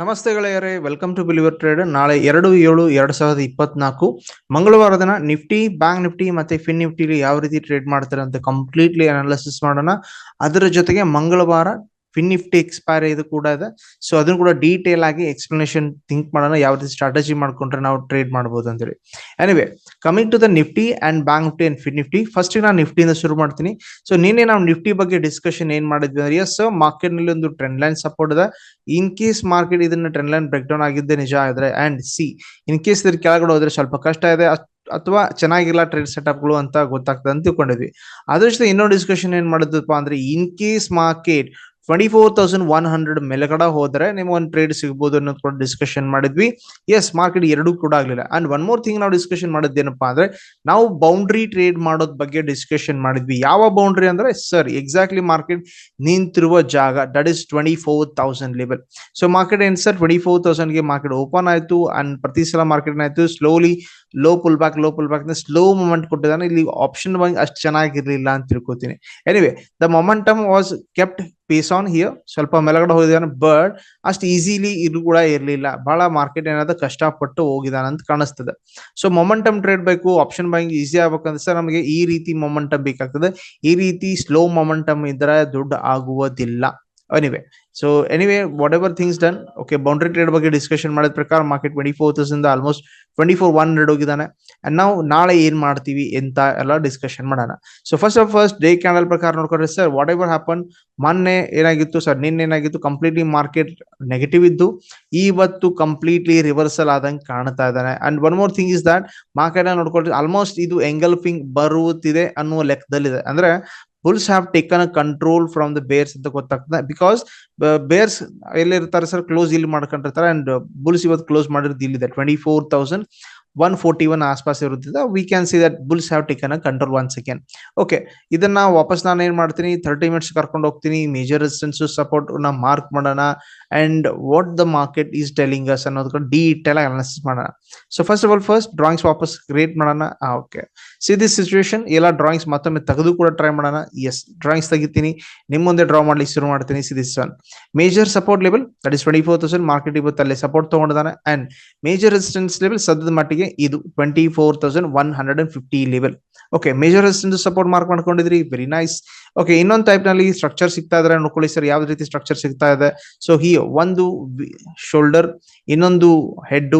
ನಮಸ್ತೆ ಗೆಳೆಯರೇ welcome to believer trade ನಾಳೆ ಎರಡು ಏಳು ಎರಡು ಸಾವಿರದ ಇಪ್ಪತ್ನಾಲ್ಕು. ಮಂಗಳವಾರ ದಿನ ನಿಫ್ಟಿ, ಬ್ಯಾಂಕ್ ನಿಫ್ಟಿ ಮತ್ತೆ ಫಿನ್ ನಿಫ್ಟಿಲಿ ಯಾವ ರೀತಿ ಟ್ರೇಡ್ ಮಾಡ್ತಾರೆ ಅಂತ ಕಂಪ್ಲೀಟ್ಲಿ ಅನಾಲಿಸಿಸ್ ಮಾಡೋಣ. ಅದರ ಜೊತೆಗೆ ಮಂಗಳವಾರ ಫಿನ್ ನಿಫ್ಟಿ ಎಕ್ಸ್ಪೈರ್ ಇದು ಕೂಡ ಇದೆ. ಸೊ ಅದನ್ನು ಕೂಡ ಡೀಟೇಲ್ ಆಗಿ ಎಕ್ಸ್ಪ್ಲನೇಷನ್ ಥಿಂಕ್ ಮಾಡೋಣ, ಯಾವ ರೀತಿ ಸ್ಟ್ರಾಟಜಿ ಮಾಡ್ಕೊಂಡ್ರೆ ನಾವು ಟ್ರೇಡ್ ಮಾಡ್ಬೋದು ಅಂತೇಳಿ anyway coming to the Nifty and bank Nifty and fin Nifty first ನಾನು ನಿಫ್ಟಿಯಿಂದ ಶುರು ಮಾಡ್ತೀನಿ. ಸೊ ನಿನ್ನೆ ನಾವು ನಿಫ್ಟಿ ಬಗ್ಗೆ ಡಿಸ್ಕಷನ್ ಏನ್ ಮಾಡಿದ್ವಿ ಅಂದ್ರೆ ಎಸ್ ಮಾರ್ಕೆಟ್ನಲ್ಲಿ ಒಂದು ಟ್ರೆಂಡ್ ಲೈನ್ ಸಪೋರ್ಟ್ ಇದೆ. ಇನ್ ಕೇಸ್ ಮಾರ್ಕೆಟ್ ಇದನ್ನ ಟ್ರೆಂಡ್ ಲೈನ್ ಬ್ರೇಕ್ ಡೌನ್ ಆಗಿದ್ದೆ ನಿಜ ಆದ್ರೆ ಅಂಡ್ ಸಿ ಇನ್ ಕೇಸ್ ಇದ್ರ ಕೆಳಗಡೆ ಹೋದ್ರೆ ಸ್ವಲ್ಪ ಕಷ್ಟ ಇದೆ ಅಥವಾ ಚೆನ್ನಾಗಿಲ್ಲ ಟ್ರೇಡ್ ಸೆಟಪ್ಗಳು ಅಂತ ಗೊತ್ತಾಗ್ತದೆ ಅಂತ ತಿಳ್ಕೊಂಡಿದ್ವಿ. ಅದ್ರ ಜೊತೆ ಇನ್ನೊಂದು ಡಿಸ್ಕಷನ್ ಏನ್ ಮಾಡಿದ್ವಪ್ಪ ಅಂದ್ರೆ in case market twenty four thousand one hundred ಹೋದ್ರೆ ನಿಮ್ಗೆ ಒಂದು ಟ್ರೇಡ್ ಸಿಗ್ಬೋದು ಅನ್ನೋದು ಕೂಡ ಡಿಸ್ಕಷನ್ ಮಾಡಿದ್ವಿ. ಎಸ್ ಮಾರ್ಕೆಟ್ ಎರಡೂ ಕೂಡ ಆಗಲಿಲ್ಲ. ಅಂಡ್ ಒನ್ ಮೋರ್ ಥಿಂಗ್ ನಾವು ಡಿಸ್ಕಷನ್ ಮಾಡಿದ್ದೇನಪ್ಪಾ ಅಂದ್ರೆ, ನಾವು ಬೌಂಡ್ರಿ ಟ್ರೇಡ್ ಮಾಡೋದ್ ಬಗ್ಗೆ ಡಿಸ್ಕಷನ್ ಮಾಡಿದ್ವಿ. ಯಾವ ಬೌಂಡ್ರಿ ಅಂದ್ರೆ ಸರ್ ಎಕ್ಸಾಕ್ಟ್ಲಿ ಮಾರ್ಕೆಟ್ ನಿಂತಿರುವ ಜಾಗ that is twenty four thousand level so market ಏನ್ ಸರ್ ಟ್ವೆಂಟಿ ಫೋರ್ ತೌಸಂಡ್ಗೆ ಮಾರ್ಕೆಟ್ ಓಪನ್ ಆಯ್ತು. ಅಂಡ್ ಪ್ರತಿ ಸಲ ಮಾರ್ಕೆಟ್ ಆಯ್ತು? Slowly low pull back low pull back slow moment ಕೊಟ್ಟಿದ್ದಾನೆ. ಇಲ್ಲಿ ಆಪ್ಷನ್ ಅಷ್ಟು ಚೆನ್ನಾಗಿರ್ಲಿಲ್ಲ ಅಂತ ತಿಳ್ಕೊತೀನಿ. Anyway the momentum was kept pace on here ಸ್ವಲ್ಪ ಮೆಲಗಡೆ ಹೋಗಿದ್ದಾನೆ ಬಟ್ ಅಷ್ಟು ಈಸಿಲಿ ಇದು ಕೂಡ ಇರಲಿಲ್ಲ. ಬಹಳ ಮಾರ್ಕೆಟ್ ಏನಾದ್ರು ಕಷ್ಟಪಟ್ಟು ಹೋಗಿದಾನ ಅಂತ ಕಾಣಿಸ್ತದೆ. ಸೊ ಮೊಮೆಂಟಮ್ ಟ್ರೇಡ್ ಬೇಕು ಆಪ್ಷನ್ ಬ್ಯಾಂಕ್ ಈಸಿ ಆಗ್ಬೇಕಂದ್ರೆ ಸರ್ ನಮಗೆ ಈ ರೀತಿ ಮೊಮೆಂಟಮ್ ಬೇಕಾಗ್ತದೆ. ಈ ರೀತಿ ಸ್ಲೋ ಮೊಮೆಂಟಮ್ ಇದ್ರೆ ದುಡ್ಡು ಆಗುವುದಿಲ್ಲ. Anyway so anyway whatever things done okay boundary trade ಬಗ್ಗೆ ಡಿಸ್ಕಷನ್ ಮಾಡಿದ ಪ್ರಕಾರ market twenty four thousand almost twenty four one hundred ಹೋಗಿದ್ದಾನೆ. ಅಂಡ್ ನಾವು ನಾಳೆ ಏನ್ ಮಾಡ್ತೀವಿ ಅಂತ ಎಲ್ಲ ಡಿಸ್ಕಷನ್ ಮಾಡೋಣ. So first of first day candle ಪ್ರಕಾರ ನೋಡ್ಕೊಂಡ್ರೆ ಸರ್ ವಾಟ್ ಎವರ್ ಹ್ಯಾಪನ್ ಮೊನ್ನೆ ಏನಾಗಿತ್ತು ಸರ್ ನಿನ್ನೆ ಏನಾಗಿತ್ತು ಕಂಪ್ಲೀಟ್ಲಿ ಮಾರ್ಕೆಟ್ ನೆಗೆಟಿವ್ ಇದ್ದು ಇವತ್ತು ಕಂಪ್ಲೀಟ್ಲಿ ರಿವರ್ಸಲ್ ಆದಂಗೆ ಕಾಣ್ತಾ ಇದ್ದಾನೆ. And one more thing is that market ನೋಡ್ಕೊಂಡ್ರೆ ಆಲ್ಮೋಸ್ಟ್ ಇದು ಎಂಗಲ್ಫಿಂಗ್ ಬರುತ್ತಿದೆ ಅನ್ನುವ ಲೆಕ್ಕದಲ್ಲಿದೆ. ಅಂದ್ರೆ bulls have taken control from the bears ಅಂತ ಗೊತ್ತಾಗ್ತದೆ. ಬಿಕಾಸ್ ಬೇರ್ಸ್ ಎಲ್ಲಿರ್ತಾರೆ ಸರ್ ಕ್ಲೋಸ್ ಇಲ್ಲಿ ಮಾಡ್ಕೊಂಡಿರ್ತಾರೆ. ಅಂಡ್ ಬುಲ್ಸ್ ಇವತ್ತು ಕ್ಲೋಸ್ ಮಾಡಿರೋದು ಇಲ್ಲಿದೆ. Twenty four thousand one forty one ಆಸ್ಪಾಸ್ ಇರುತ್ತಿದೆ. We can see that bulls have taken a control one second okay ಇದನ್ನ ವಾಪಸ್ ನಾನು ಏನ್ ಮಾಡ್ತೀನಿ? ಥರ್ಟಿ ಮಿನಿಟ್ಸ್ ಕರ್ಕೊಂಡು ಹೋಗ್ತೀನಿ. ಮೇಜರ್ ರೆಸಿಸ್ಟೆನ್ಸ್ ಸಪೋರ್ಟ್ನ ಮಾರ್ಕ್ ಮಾಡೋಣ. And what the market is telling us ಅನ್ನೋದಕ್ಕೆ ಡೀಟೇಲ್ ಆಗಿ ಅನಾಲಿಸಿಸ್ ಮಾಡೋಣ. So first of all first drawings ವಾಪಸ್ ಕ್ರಿಯೇಟ್ ಮಾಡೋಣ. ಓಕೆ ಸಿ ದಿಸ್ ಸಿಚುವೇಶನ್ ಎಲ್ಲ ಡ್ರಾಯಿಂಗ್ಸ್ ಮತ್ತೊಮ್ಮೆ ತೆಗೆದು ಕೂಡ ಟ್ರೈ ಮಾಡೋಣ. ಎಸ್ ಡ್ರಾಯಿಂಗ್ಸ್ ತೆಗಿತೀನಿ. ನಿಮ್ಮ ಮುಂದೆ ಡ್ರಾ ಮಾಡ್ಲಿಕ್ಕೆ ಶುರು ಮಾಡ್ತೀನಿ. See this one major support level that is twenty four thousand market ಇವತ್ತು ಅಲ್ಲಿ ಸಪೋರ್ಟ್ ತಗೊಂಡಿದ್ದಾನೆ. ಅಂಡ್ ಮೇಜರ್ ರೆಸಿಸ್ಟೆನ್ಸ್ ಲೆವೆಲ್ ಸದ್ಯದ ಮಟ್ಟಿಗೆ ಇದು twenty four thousand one hundred and fifty level okay major resistance support mark ಮಾಡ್ಕೊಂಡಿದ್ರಿ very nice okay ಇನ್ನೊಂದು ಟೈಪ್ನಲ್ಲಿ structure ಸಿಗ್ತಾ ಇದ್ರೆ ನೋಡ್ಕೊಳ್ಳಿ ಸರ್ ಯಾವ ರೀತಿ ಸ್ಟ್ರಕ್ಚರ್ ಸಿಗ್ತಾ ಇದೆ? ಸೊ ಹಿ ಒಂದು ಶೋಲ್ಡರ್ ಇನ್ನೊಂದು ಹೆಡ್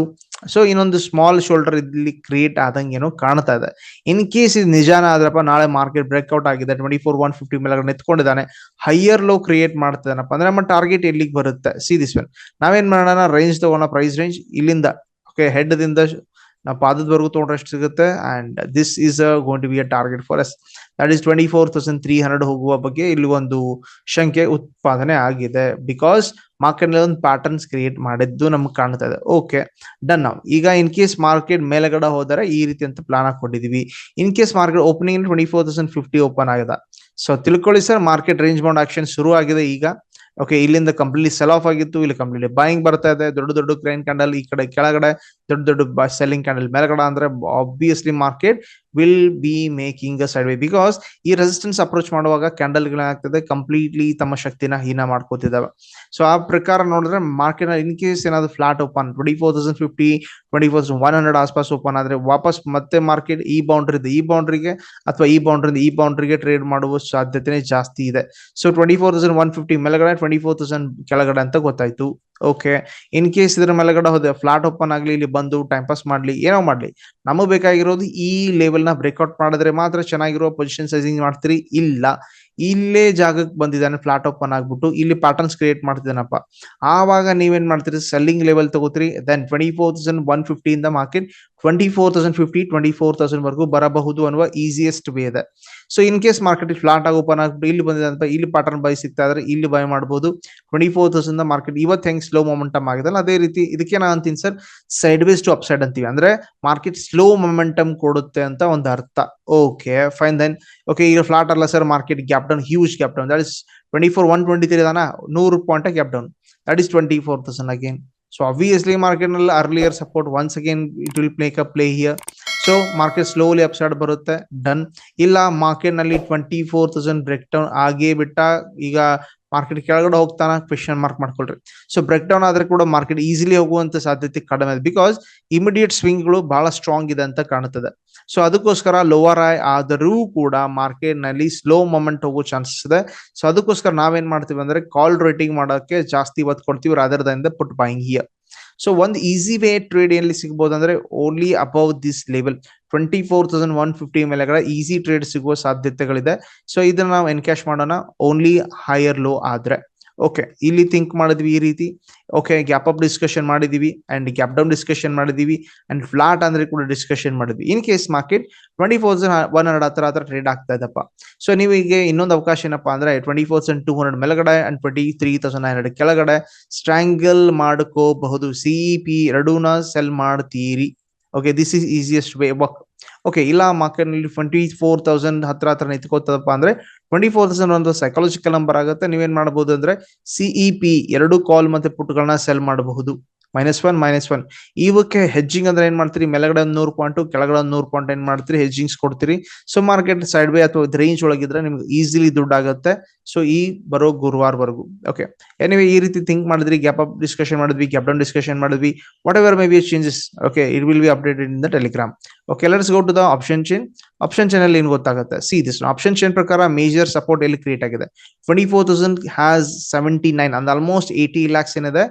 ಸೊ ಇನ್ನೊಂದು ಸ್ಮಾಲ್ ಶೋಲ್ಡರ್ ಇಲ್ಲಿ ಕ್ರಿಯೇಟ್ ಆದಂಗೆ ಏನೋ ಕಾಣ್ತಾ ಇದೆ. ಇನ್ ಕೇಸ್ ಇದು ನಿಜಾನ ಆದ್ರಪ್ಪ, ನಾಳೆ ಮಾರ್ಕೆಟ್ ಬ್ರೇಕ್ಔಟ್ ಆಗಿದೆ ಟ್ವೆಂಟಿ ಫೋರ್ ಒನ್ ಫಿಫ್ಟಿ ಮೇಲೆ ನಿಂತ್ಕೊಂಡಿದ್ದಾನೆ ಹೈಯರ್ ಲೋ ಕ್ರಿಯೇಟ್ ಮಾಡ್ತಿದ್ದಾನಪ್ಪ ಅಂದ್ರೆ ನಮ್ಮ ಟಾರ್ಗೆಟ್ ಎಲ್ಲಿಗೆ ಬರುತ್ತೆ? ಸಿ ದಿಸ್ ಒನ್ ನಾವೇನ್ ಮಾಡೋಣ? ರೇಂಜ್ ತಗೋಣ ಪ್ರೈಸ್ ರೇಂಜ್ ಇಲ್ಲಿಂದ. ಓಕೆ ಹೆಡ್ ದಿಂದ ನಾವು ಪಾದದವರೆಗೂ ತೊಗೊಂಡ್ರೆ ಎಷ್ಟು ಸಿಗುತ್ತೆ? And this is going to be a target for us that is twenty four thousand three hundred ಹೋಗುವ ಬಗ್ಗೆ ಇಲ್ಲಿ ಒಂದು ಶಂಕೆ ಉತ್ಪಾದನೆ ಆಗಿದೆ. ಬಿಕಾಸ್ ಮಾರ್ಕೆಟ್ ಒಂದು ಪ್ಯಾಟರ್ನ್ಸ್ ಕ್ರಿಯೇಟ್ ಮಾಡಿದ್ದು ನಮ್ಗೆ ಕಾಣ್ತಾ ಇದೆ. ಓಕೆ ಡನ್ ನಾವು ಈಗ ಇನ್ ಕೇಸ್ ಮಾರ್ಕೆಟ್ ಮೇಲೆಗಡೆ ಹೋದರೆ ಈ ರೀತಿ ಅಂತ plan ಹಾಕೊಂಡಿದೀವಿ. In case market opening twenty four thousand fifty open ಆಗಿದೆ. ಸೊ ತಿಳ್ಕೊಳ್ಳಿ sir market range bound action ಶುರು ಆಗಿದೆ ಈಗ. ಓಕೆ ಇಲ್ಲಿಂದ ಕಂಪ್ಲೀಟ್ಲಿ ಸೆಲ್ ಆಫ್ ಆಗಿತ್ತು, ಇಲ್ಲಿ ಕಂಪ್ಲೀಟ್ಲಿ ಬೈಯಿಂಗ್ ಬರ್ತಾ ಇದೆ. ದೊಡ್ಡ ದೊಡ್ಡ ಕ್ರೈನ್ ಕ್ಯಾಂಡಲ್ ಈ ಕಡೆ ಕೆಳಗಡೆ, ದೊಡ್ಡ ದೊಡ್ಡ ಸೆಲ್ಲಿಂಗ್ ಕ್ಯಾಂಡಲ್ ಮೇಲ್ಗಡೆ ಅಂದ್ರೆ obviously market will be making a side way because ಈ ರೆಸಿಸ್ಟೆನ್ಸ್ ಅಪ್ರೋಚ್ ಮಾಡುವಾಗ ಕ್ಯಾಂಡಲ್ ಏನಾಗ್ತದೆ ಕಂಪ್ಲೀಟ್ಲಿ ತಮ್ಮ ಶಕ್ತಿನ ಹೀನ ಮಾಡ್ಕೋತಿದ್ದಾವೆ ಸೊ ಆ ಪ್ರಕಾರ ನೋಡಿದ್ರೆ ಮಾರ್ಕೆಟ್ ಇನ್ ಕೇಸ್ ಏನಾದ್ರು flat open twenty four thousand fifty twenty four one hundred ಆಸ್ಪಾಸ್ open ಆದ್ರೆ ವಾಪಸ್ ಮತ್ತೆ ಮಾರ್ಕೆಟ್ ಈ ಬೌಂಡ್ರಿ ಈ ಬೌಂಡ್ರಿಗೆ ಅಥವಾ ಈ ಬೌಂಡ್ರಿಂದ ಈ ಬೌಂಡ್ರಿಗೆ ಟ್ರೇಡ್ ಮಾಡುವ ಸಾಧ್ಯತೆನೇ ಜಾಸ್ತಿ ಇದೆ. So twenty four thousand one fifty ಮೇಲ್ಗಡೆ ಟ್ವೆಂಟಿ ಫೋರ್ ತೌಸಂಡ್ ಕೆಳಗಡೆ ಅಂತ ಗೊತ್ತಾಯ್ತು. ಓಕೆ ಇನ್ ಕೇಸ್ ಇದ್ರ ಮೇಲೆಗಡೆ ಹೋದೆ ಫ್ಲಾಟ್ ಓಪನ್ ಆಗ್ಲಿ, ಇಲ್ಲಿ ಬಂದು ಟೈಮ್ ಪಾಸ್ ಮಾಡ್ಲಿ, ಏನೋ ಮಾಡ್ಲಿ. ನಮಗ್ ಬೇಕಾಗಿರೋದು ಈ ಲೆವೆಲ್ನ ಬ್ರೇಕ್ಔಟ್ ಮಾಡಿದ್ರೆ ಮಾತ್ರ ಚೆನ್ನಾಗಿರೋ ಪೊಸಿಷನ್ ಸೈಸಿಂಗ್ ಮಾಡ್ತೀರಿ? ಇಲ್ಲ. ಇಲ್ಲೇ ಜಾಗಕ್ಕೆ ಬಂದಿದ್ದಾನೆ ಫ್ಲಾಟ್ ಓಪನ್ ಆಗ್ಬಿಟ್ಟು ಇಲ್ಲಿ ಪ್ಯಾಟರ್ನ್ಸ್ ಕ್ರಿಯೇಟ್ ಮಾಡ್ತಿದ್ದಾನಪ್ಪ. ಆವಾಗ ನೀವೇನ್ ಮಾಡ್ತೀರಿ? Selling level ತಗೋತೀರಿ then twenty four thousand one fifty ಇಂದ market twenty four thousand fifty twenty four thousand ವರೆಗೂ ಬರಬಹುದು ಅನ್ನುವ ಈಸಿಯೆಸ್ಟ್ ವೇ ಇದೆ. So in case market flat ಆಗಿ ಓಪನ್ ಆಗ್ಬಿಟ್ಟು ಇಲ್ಲಿ ಬಂದಿದೆ ಅಂತ ಇಲ್ಲಿ ಪ್ಯಾಟರ್ನ್ ಬೈ ಸಿಗ್ತಾ ಇದ್ರೆ ಇಲ್ಲಿ ಬೈ ಮಾಡಬಹುದು ಟ್ವೆಂಟಿ ಫೋರ್ ತೌಸಂಡ್ ಮಾರ್ಕೆಟ್ ಇವತ್ತು ಹೆಂಗ್ ಸ್ಲೋ ಮೊಮೆಂಟಮ್ ಆಗಿದೆ ಅದೇ ರೀತಿ ಇದಕ್ಕೆ ನಾನು ಅಂತೀನಿ sir sideways to upside ಅಂತೀವಿ. ಅಂದ್ರೆ ಮಾರ್ಕೆಟ್ ಸ್ಲೋ ಮೊಮೆಂಟಮ್ ಕೊಡುತ್ತೆ ಅಂತ ಒಂದು ಅರ್ಥ. ಓಕೆ ಫೈನ್ ದೆನ್ ಓಕೆ ಈಗ ಫ್ಲಾಟ್ ಅಲ್ಲ sir market gap down huge gap down that is twenty four one twenty three ಅದಾನ? ನೂರು point gap down that is twenty four thousand again so obviously ಮಾರ್ಕೆಟ್ನಲ್ಲಿ earlier support once again it will make a play here so market slowly upside ಬರುತ್ತೆ. Done ಇಲ್ಲ ಮಾರ್ಕೆಟ್ನಲ್ಲಿ twenty four thousand break down ಆಗೇ ಬಿಟ್ಟ, ಈಗ market ಕೆಳಗಡೆ ಹೋಗ್ತಾನ? Question mark ಮಾಡ್ಕೊಳ್ರಿ. ಸೊ ಬ್ರೇಕ್ ಡೌನ್ ಆದ್ರೆ ಕೂಡ ಮಾರ್ಕೆಟ್ ಈಸಿಲಿ ಹೋಗುವಂತ ಸಾಧ್ಯತೆ ಕಡಿಮೆ ಬಿಕಾಸ್ ಇಮಿಡಿಯೇಟ್ ಸ್ವಿಂಗ್ಗಳು ಬಹಳ ಸ್ಟ್ರಾಂಗ್ ಇದೆ ಅಂತ ಕಾಣುತ್ತದೆ. ಸೊ ಅದಕ್ಕೋಸ್ಕರ ಲೋವರ್ ಆಯ್ ಆದರೂ ಕೂಡ ಮಾರ್ಕೆಟ್ನಲ್ಲಿ ಸ್ಲೋ ಮೂಮೆಂಟ್ ಹೋಗೋ ಚಾನ್ಸಸ್ ಇದೆ. ಸೊ ಅದಕ್ಕೋಸ್ಕರ ನಾವೇನ್ ಮಾಡ್ತೀವಿ ಅಂದ್ರೆ ಕಾಲ್ ರೇಟಿಂಗ್ ಮಾಡೋಕೆ ಜಾಸ್ತಿ ಒತ್ತು ಕೊಡ್ತೀವಿ. ಅದರದಿಂದ ದಿಂದ ಪುಟ್ ಬಾಯಿಂಗ್ ಹಿಯರ್ ಸೊ ಒಂದು ಈಸಿ ವೇ ಟ್ರೇಡ್ ಎಲ್ಲಿ ಸಿಗ್ಬೋದು ಅಂದ್ರೆ only above this level twenty four thousand one fifty ಮೇಲೆಗಡೆ ಈಸಿ ಟ್ರೇಡ್ ಸಿಗುವ ಸಾಧ್ಯತೆಗಳಿದೆ. ಸೊ ಇದನ್ನ ನಾವು ಎನ್ಕ್ಯಾಶ್ ಮಾಡೋಣ. ಓನ್ಲಿ ಹೈಯರ್ ಲೋ ಆದ್ರೆ. ಓಕೆ ಇಲ್ಲಿ ಥಿಂಕ್ ಮಾಡಿದ್ವಿ ಈ ರೀತಿ. ಓಕೆ ಗ್ಯಾಪ್ ಅಪ್ ಡಿಸ್ಕಷನ್ ಮಾಡಿದೀವಿ ಅಂಡ್ ಗ್ಯಾಪ್ ಡೌನ್ ಡಿಸ್ಕಷನ್ ಮಾಡಿದೀವಿ ಅಂಡ್ ಫ್ಲಾಟ್ ಅಂದ್ರೆ ಕೂಡ ಡಿಸ್ಕಷನ್ ಮಾಡಿದ್ವಿ. In case market twenty four one hundred ಹತ್ರ ಹತ್ರ ಟ್ರೇಡ್ ಆಗ್ತಾ ಇದಪ್ಪ ಸೊ ನೀವು ಈಗ ಇನ್ನೊಂದು ಅವಕಾಶ ಏನಪ್ಪಾ ಅಂದ್ರೆ twenty four thousand two hundred ಮೇಲ್ಗಡೆ and twenty three thousand nine hundred ಕೆಳಗಡೆ ಸ್ಟ್ರಾಂಗಲ್ ಮಾಡ್ಕೋಬಹುದು. ಸಿಇ ಪಿ ಎರಡೂನ ಸೆಲ್ ಮಾಡ್ತೀರಿ. Okay this is easiest way work okay ಇಲ್ಲ ಮಾರ್ಕೆಟ್ನಲ್ಲಿ ಟ್ವೆಂಟಿ ಫೋರ್ ತೌಸಂಡ್ ಹತ್ರ ಹತ್ರ ನಿಂತ್ಕೋತದಪ್ಪ ಅಂದ್ರೆ ಟ್ವೆಂಟಿ ಫೋರ್ ತೌಸಂಡ್ ಒಂದು ಸೈಕಾಲಜಿಕಲ್ ನಂಬರ್ ಆಗುತ್ತೆ. ನೀವೇನ್ ಮಾಡಬಹುದು ಅಂದ್ರೆ ಸಿಇಪಿ ಎರಡು ಕಾಲ್ ಮತ್ತೆ ಪುಟ್ಗಳನ್ನ ಸೆಲ್ ಮಾಡಬಹುದು. ಮೈನಸ್ ಒನ್ ಮೈನಸ್ ಒನ್ ಇವಕ್ಕೆ ಹೆಜ್ಜಿಂಗ್ ಅಂದ್ರೆ ಏನ್ ಮಾಡ್ತೀರಿ? ಮೇಲ್ಗಡೆ ಒಂದ್ ನೂರು ಪಾಯಿಂಟ್ ಕೆಳಗಡೆ ಒಂದ್ ನೂರು ಪಾಯಿಂಟ್ ಏನ್ ಮಾಡ್ತೀರಿ? ಹೆಜ್ಜಿಂಗ್ಸ್ ಕೊಡ್ತೀರಿ. ಸೊ ಮಾರ್ಕೆಟ್ ಸೈಡ್ ವೇ ಅಥವಾ ರೇಂಜ್ ಒಳಗಿದ್ರೆ ನಿಮ್ಗೆ ಈಸಿಲಿ ದುಡ್ಡು ಆಗುತ್ತೆ. ಸೊ ಈ ಬರೋ ಗುರುವಾರವರೆಗೂ ಓಕೆ ಎನಿವೆ ಈ ರೀತಿ ಥಿಂಕ್ ಮಾಡಿದ್ರಿ ಗ್ಯಾಪ್ ಅಪ್ ಡಿಸ್ಕಷನ್ ಮಾಡಿದ್ವಿ ಗ್ಯಾಪ್ ಡೌನ್ ಡಿಸ್ಕಷನ್ ಮಾಡಿದ್ವಿ whatever may be changes okay it will be updated in the Telegram okay let's go to the option chain option chain ಅಲ್ಲಿ ಏನು ಗೊತ್ತಾಗುತ್ತೆ? ಸಿ ದಿಸ್ ಆಪ್ಷನ್ ಚೇನ್ ಪ್ರಕಾರ major support ಎಲ್ಲಿ create ಆಗಿದೆ? Twenty four thousand has seventy nine ಅಂದ್ರೆ almost eighty lakhs ಏನಿದೆ?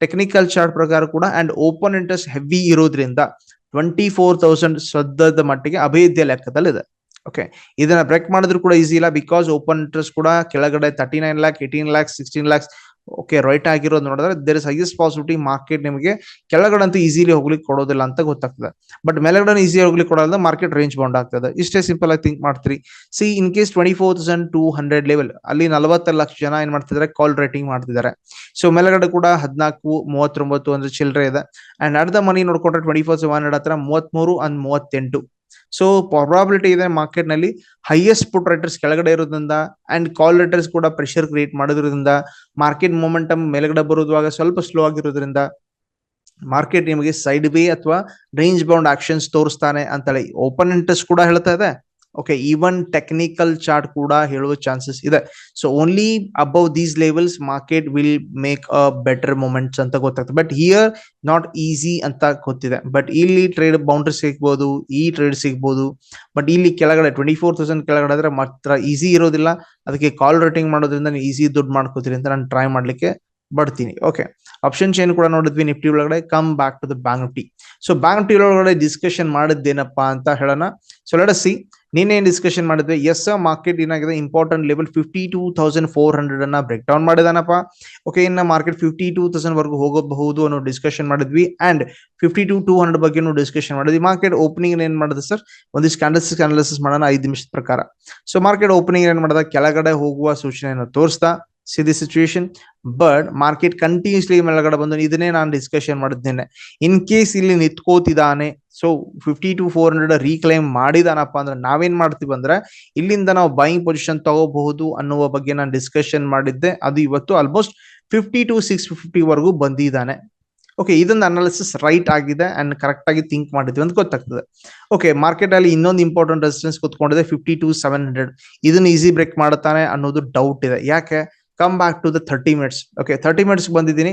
Technical chart ಪ್ರಕಾರ ಕೂಡ ಅಂಡ್ ಓಪನ್ ಇಂಟ್ರೆಸ್ಟ್ ಹೆವಿ ಇರೋದ್ರಿಂದ ಟ್ವೆಂಟಿ ಫೋರ್ ತೌಸಂಡ್ ಸದ್ಯದ ಮಟ್ಟಿಗೆ ಅಭೇದ್ಯ ಲೆಕ್ಕದಲ್ಲಿದೆ. ಓಕೆ ಇದನ್ನ ಬ್ರೇಕ್ ಮಾಡಿದ್ರು ಕೂಡ ಈಸಿ ಇಲ್ಲ ಬಿಕಾಸ್ ಓಪನ್ ಇಂಟ್ರೆಸ್ಟ್ ಕೂಡ ಕೆಳಗಡೆ thirty nine lakh eighteen lakh sixteen lakhs okay right ಆಗಿರೋದು ನೋಡಿದ್ರೆ there is highest possibility market ನಿಮಗೆ ಕೆಳಗಡೆ ಈಸಿಲಿ ಹೋಗ್ಲಿಕ್ಕೆ ಕೊಡೋದಿಲ್ಲ ಅಂತ ಗೊತ್ತಾಗ್ತದೆ. ಬಟ್ ಮೇಲೆಗಡೆ ಈಸಿ ಹೋಗ್ಲಿಕ್ಕೆ ಕೊಡೋದ್ರೆ ಮಾರ್ಕೆಟ್ ರೇಂಜ್ ಬೌಂಡ್ ಆಗ್ತದೆ. ಇಷ್ಟೇ ಸಿಂಪಲ್ ಆಗಿ ಥಿಂಕ್ ಮಾಡ್ತೀರಿ. See in case twenty four thousand two hundred level ಅಲ್ಲಿ ನಲವತ್ತ ಲಕ್ಷ ಜನ ಏನ್ ಮಾಡ್ತಿದ್ದಾರೆ? ಕಾಲ್ ರೇಟಿಂಗ್ ಮಾಡ್ತಿದ್ದಾರೆ. ಸೊ ಮೇಲೆಗಡೆ ಕೂಡ ಹದಿನಾಲ್ಕು, ಮೂವತ್ತೊಂಬತ್ತು ಅಂದ್ರೆ ಚಿಲ್ಲರೆ ಇದೆ. ಅಂಡ್ ಅರ್ಧ ಮನಿ ನೋಡ್ಕೊಂಡ್ರೆ ಟ್ವೆಂಟಿ ಫೋರ್ ಸೆವೆನ್ ಹಂಡ್ರೆಡ್ ಹತ್ರ ಮೂವತ್ಮೂರು ಅಂಡ್ ಮೂವತ್ತೆಂಟು. ಸೊ ಪ್ರಾಬಬಿಲಿಟಿ ಇದೆ ಮಾರ್ಕೆಟ್ನಲ್ಲಿ ಹೈಯೆಸ್ಟ್ ಪುಟ್ ರೇಟರ್ಸ್ ಕೆಳಗಡೆ ಇರೋದ್ರಿಂದ ಅಂಡ್ ಕಾಲ್ ರೇಟರ್ಸ್ ಕೂಡ ಪ್ರೆಷರ್ ಕ್ರಿಯೇಟ್ ಮಾಡೋದ್ರಿಂದ ಮಾರ್ಕೆಟ್ ಮೊಮೆಂಟಮ್ ಮೇಲ್ಗಡೆ ಬರೋದಾಗ ಸ್ವಲ್ಪ ಸ್ಲೋ ಆಗಿರೋದ್ರಿಂದ ಮಾರ್ಕೆಟ್ ನಿಮಗೆ ಸೈಡ್ ವೇ ಅಥವಾ ರೇಂಜ್ ಬೌಂಡ್ ಆಕ್ಷನ್ಸ್ ತೋರಿಸ್ತಾನೆ ಅಂತೇಳಿ. ಓಪನ್ ಇಂಟ್ರೆಸ್ಟ್ ಕೂಡ ಹೇಳ್ತಾ ಇದೆ. ಓಕೆ ಈವನ್ ಟೆಕ್ನಿಕಲ್ ಚಾರ್ಟ್ ಕೂಡ ಹೇಳುವ ಚಾನ್ಸಸ್ ಇದೆ so only above these levels market will make a better moments ಅಂತ ಗೊತ್ತಾಗ್ತದೆ ಬಟ್ ಹಿಯರ್ ನಾಟ್ ಈಸಿ ಅಂತ ಗೊತ್ತಿದೆ ಬಟ್ ಇಲ್ಲಿ ಟ್ರೇಡ್ ಬೌಂಡ್ರಿ ಸಿಗ್ಬೋದು ಈ ಟ್ರೇಡ್ ಸಿಗ್ಬೋದು ಬಟ್ ಇಲ್ಲಿ ಕೆಳಗಡೆ ಟ್ವೆಂಟಿ ಫೋರ್ ತೌಸಂಡ್ ಕೆಳಗಡೆ ಆದ್ರೆ ಮಾತ್ರ ಈಸಿ ಇರೋದಿಲ್ಲ. ಅದಕ್ಕೆ ಕಾಲ್ ರೇಟಿಂಗ್ ಮಾಡೋದ್ರಿಂದ ನೀವು ಈಸಿ ದುಡ್ಡು ಮಾಡ್ಕೋತೀರಿ ಅಂತ ನಾನು ಟ್ರೈ ಮಾಡ್ಲಿಕ್ಕೆ ಬರ್ತೀನಿ. ಓಕೆ ಆಪ್ಷನ್ ಚೇನ್ ಕೂಡ ನೋಡಿದ್ವಿ ನಿಫ್ಟಿ ಒಳಗಡೆ come back to the bank Nifty so bank Nifty ಒಳಗಡೆ ಡಿಸ್ಕಷನ್ ಮಾಡಿದ್ದೇನಪ್ಪಾ ಅಂತ ಹೇಳೋಣ. ಸೊ ಲೆಟ್ ನೀನೇನ್ ಡಿಸ್ಕಷನ್ ಮಾಡಿದ್ವಿ. ಎಸ್ ಮಾರ್ಕೆಟ್ ಏನಾಗಿದೆ? Important level fifty two thousand four hundred ಅನ್ನ ಬ್ರೇಕ್ ಡೌನ್ ಮಾಡಿದಾನಪ್ಪ. ಓಕೆ ಇನ್ನ ಮಾರ್ಕೆಟ್ ಫಿಫ್ಟಿ ಟೂ ತೌಸಂಡ್ ವರ್ಗೂ ಹೋಗಬಹುದು ಅನ್ನೋ ಡಿಸ್ಕಷನ್ ಮಾಡಿದ್ವಿ. And fifty two two hundred ಬಗ್ಗೆ ಡಿಸ್ಕಷನ್ ಮಾಡಿದ್ವಿ. ಮಾರ್ಕೆಟ್ ಓಪನಿಂಗ್ ಏನ್ ಮಾಡಿದೆ ಸರ್ ಒಂದಿಷ್ಟು ಕ್ಯಾಂಡಲ್ಸಿಕ್ ಅನಾಲಿಸಿಸ್ ಮಾಡೋಣ, ಐದು ನಿಮಿಷದ ಪ್ರಕಾರ. ಸೊ ಮಾರ್ಕೆಟ್ ಓಪನಿಂಗ್ ಏನ್ ಮಾಡಿದ? ಕೆಳಗಡೆ ಹೋಗುವ ಸೂಚನೆಯನ್ನು ತೋರಿಸ್ತಾ see the situation but market continuously ಮೇಲ್ಗಡೆ ಬಂದು ಇದನ್ನೇ ನಾನು ಡಿಸ್ಕಷನ್ ಮಾಡಿದ್ದೇನೆ. ಇನ್ ಕೇಸ್ ಇಲ್ಲಿ ನಿಂತ್ಕೋತಿದ್ದಾನೆ so fifty two four hundred reclaim ಮಾಡಿದಾನಪ್ಪ ಅಂದ್ರೆ ನಾವೇನ್ ಮಾಡ್ತೀವಿ ಅಂದ್ರೆ ಇಲ್ಲಿಂದ ನಾವು ಬೈಯಿಂಗ್ ಪೊಸಿಷನ್ ತಗೋಬಹುದು ಅನ್ನುವ ಬಗ್ಗೆ ನಾನು ಡಿಸ್ಕಷನ್ ಮಾಡಿದ್ದೆ. ಅದು ಇವತ್ತು almost fifty two six fifty ವರೆಗೂ ಬಂದಿದ್ದಾನೆ. ಓಕೆ ಇದೊಂದು ಅನಾಲಿಸಿಸ್ ರೈಟ್ ಆಗಿದೆ ಅಂಡ್ ಕರೆಕ್ಟ್ ಆಗಿ ಥಿಂಕ್ ಮಾಡಿದ್ವಿ ಅಂತ ಗೊತ್ತಾಗ್ತದೆ. ಓಕೆ ಮಾರ್ಕೆಟ್ ಅಲ್ಲಿ ಇನ್ನೊಂದು ಇಂಪಾರ್ಟೆಂಟ್ ರೆಸಿಸ್ಟೆನ್ಸ್ ಕುತ್ಕೊಂಡಿದೆ ಫಿಫ್ಟಿ ಟು ಸೆವೆನ್ ಹಂಡ್ರೆಡ್ ಇದನ್ನ ಈಸಿ ಬ್ರೇಕ್ ಮಾಡುತ್ತಾನೆ ಅನ್ನೋದು ಡೌಟ್ ಇದೆ. ಯಾಕೆ? Come back to the thirty minutes okay thirty minutes ಬಂದಿದ್ದೀನಿ.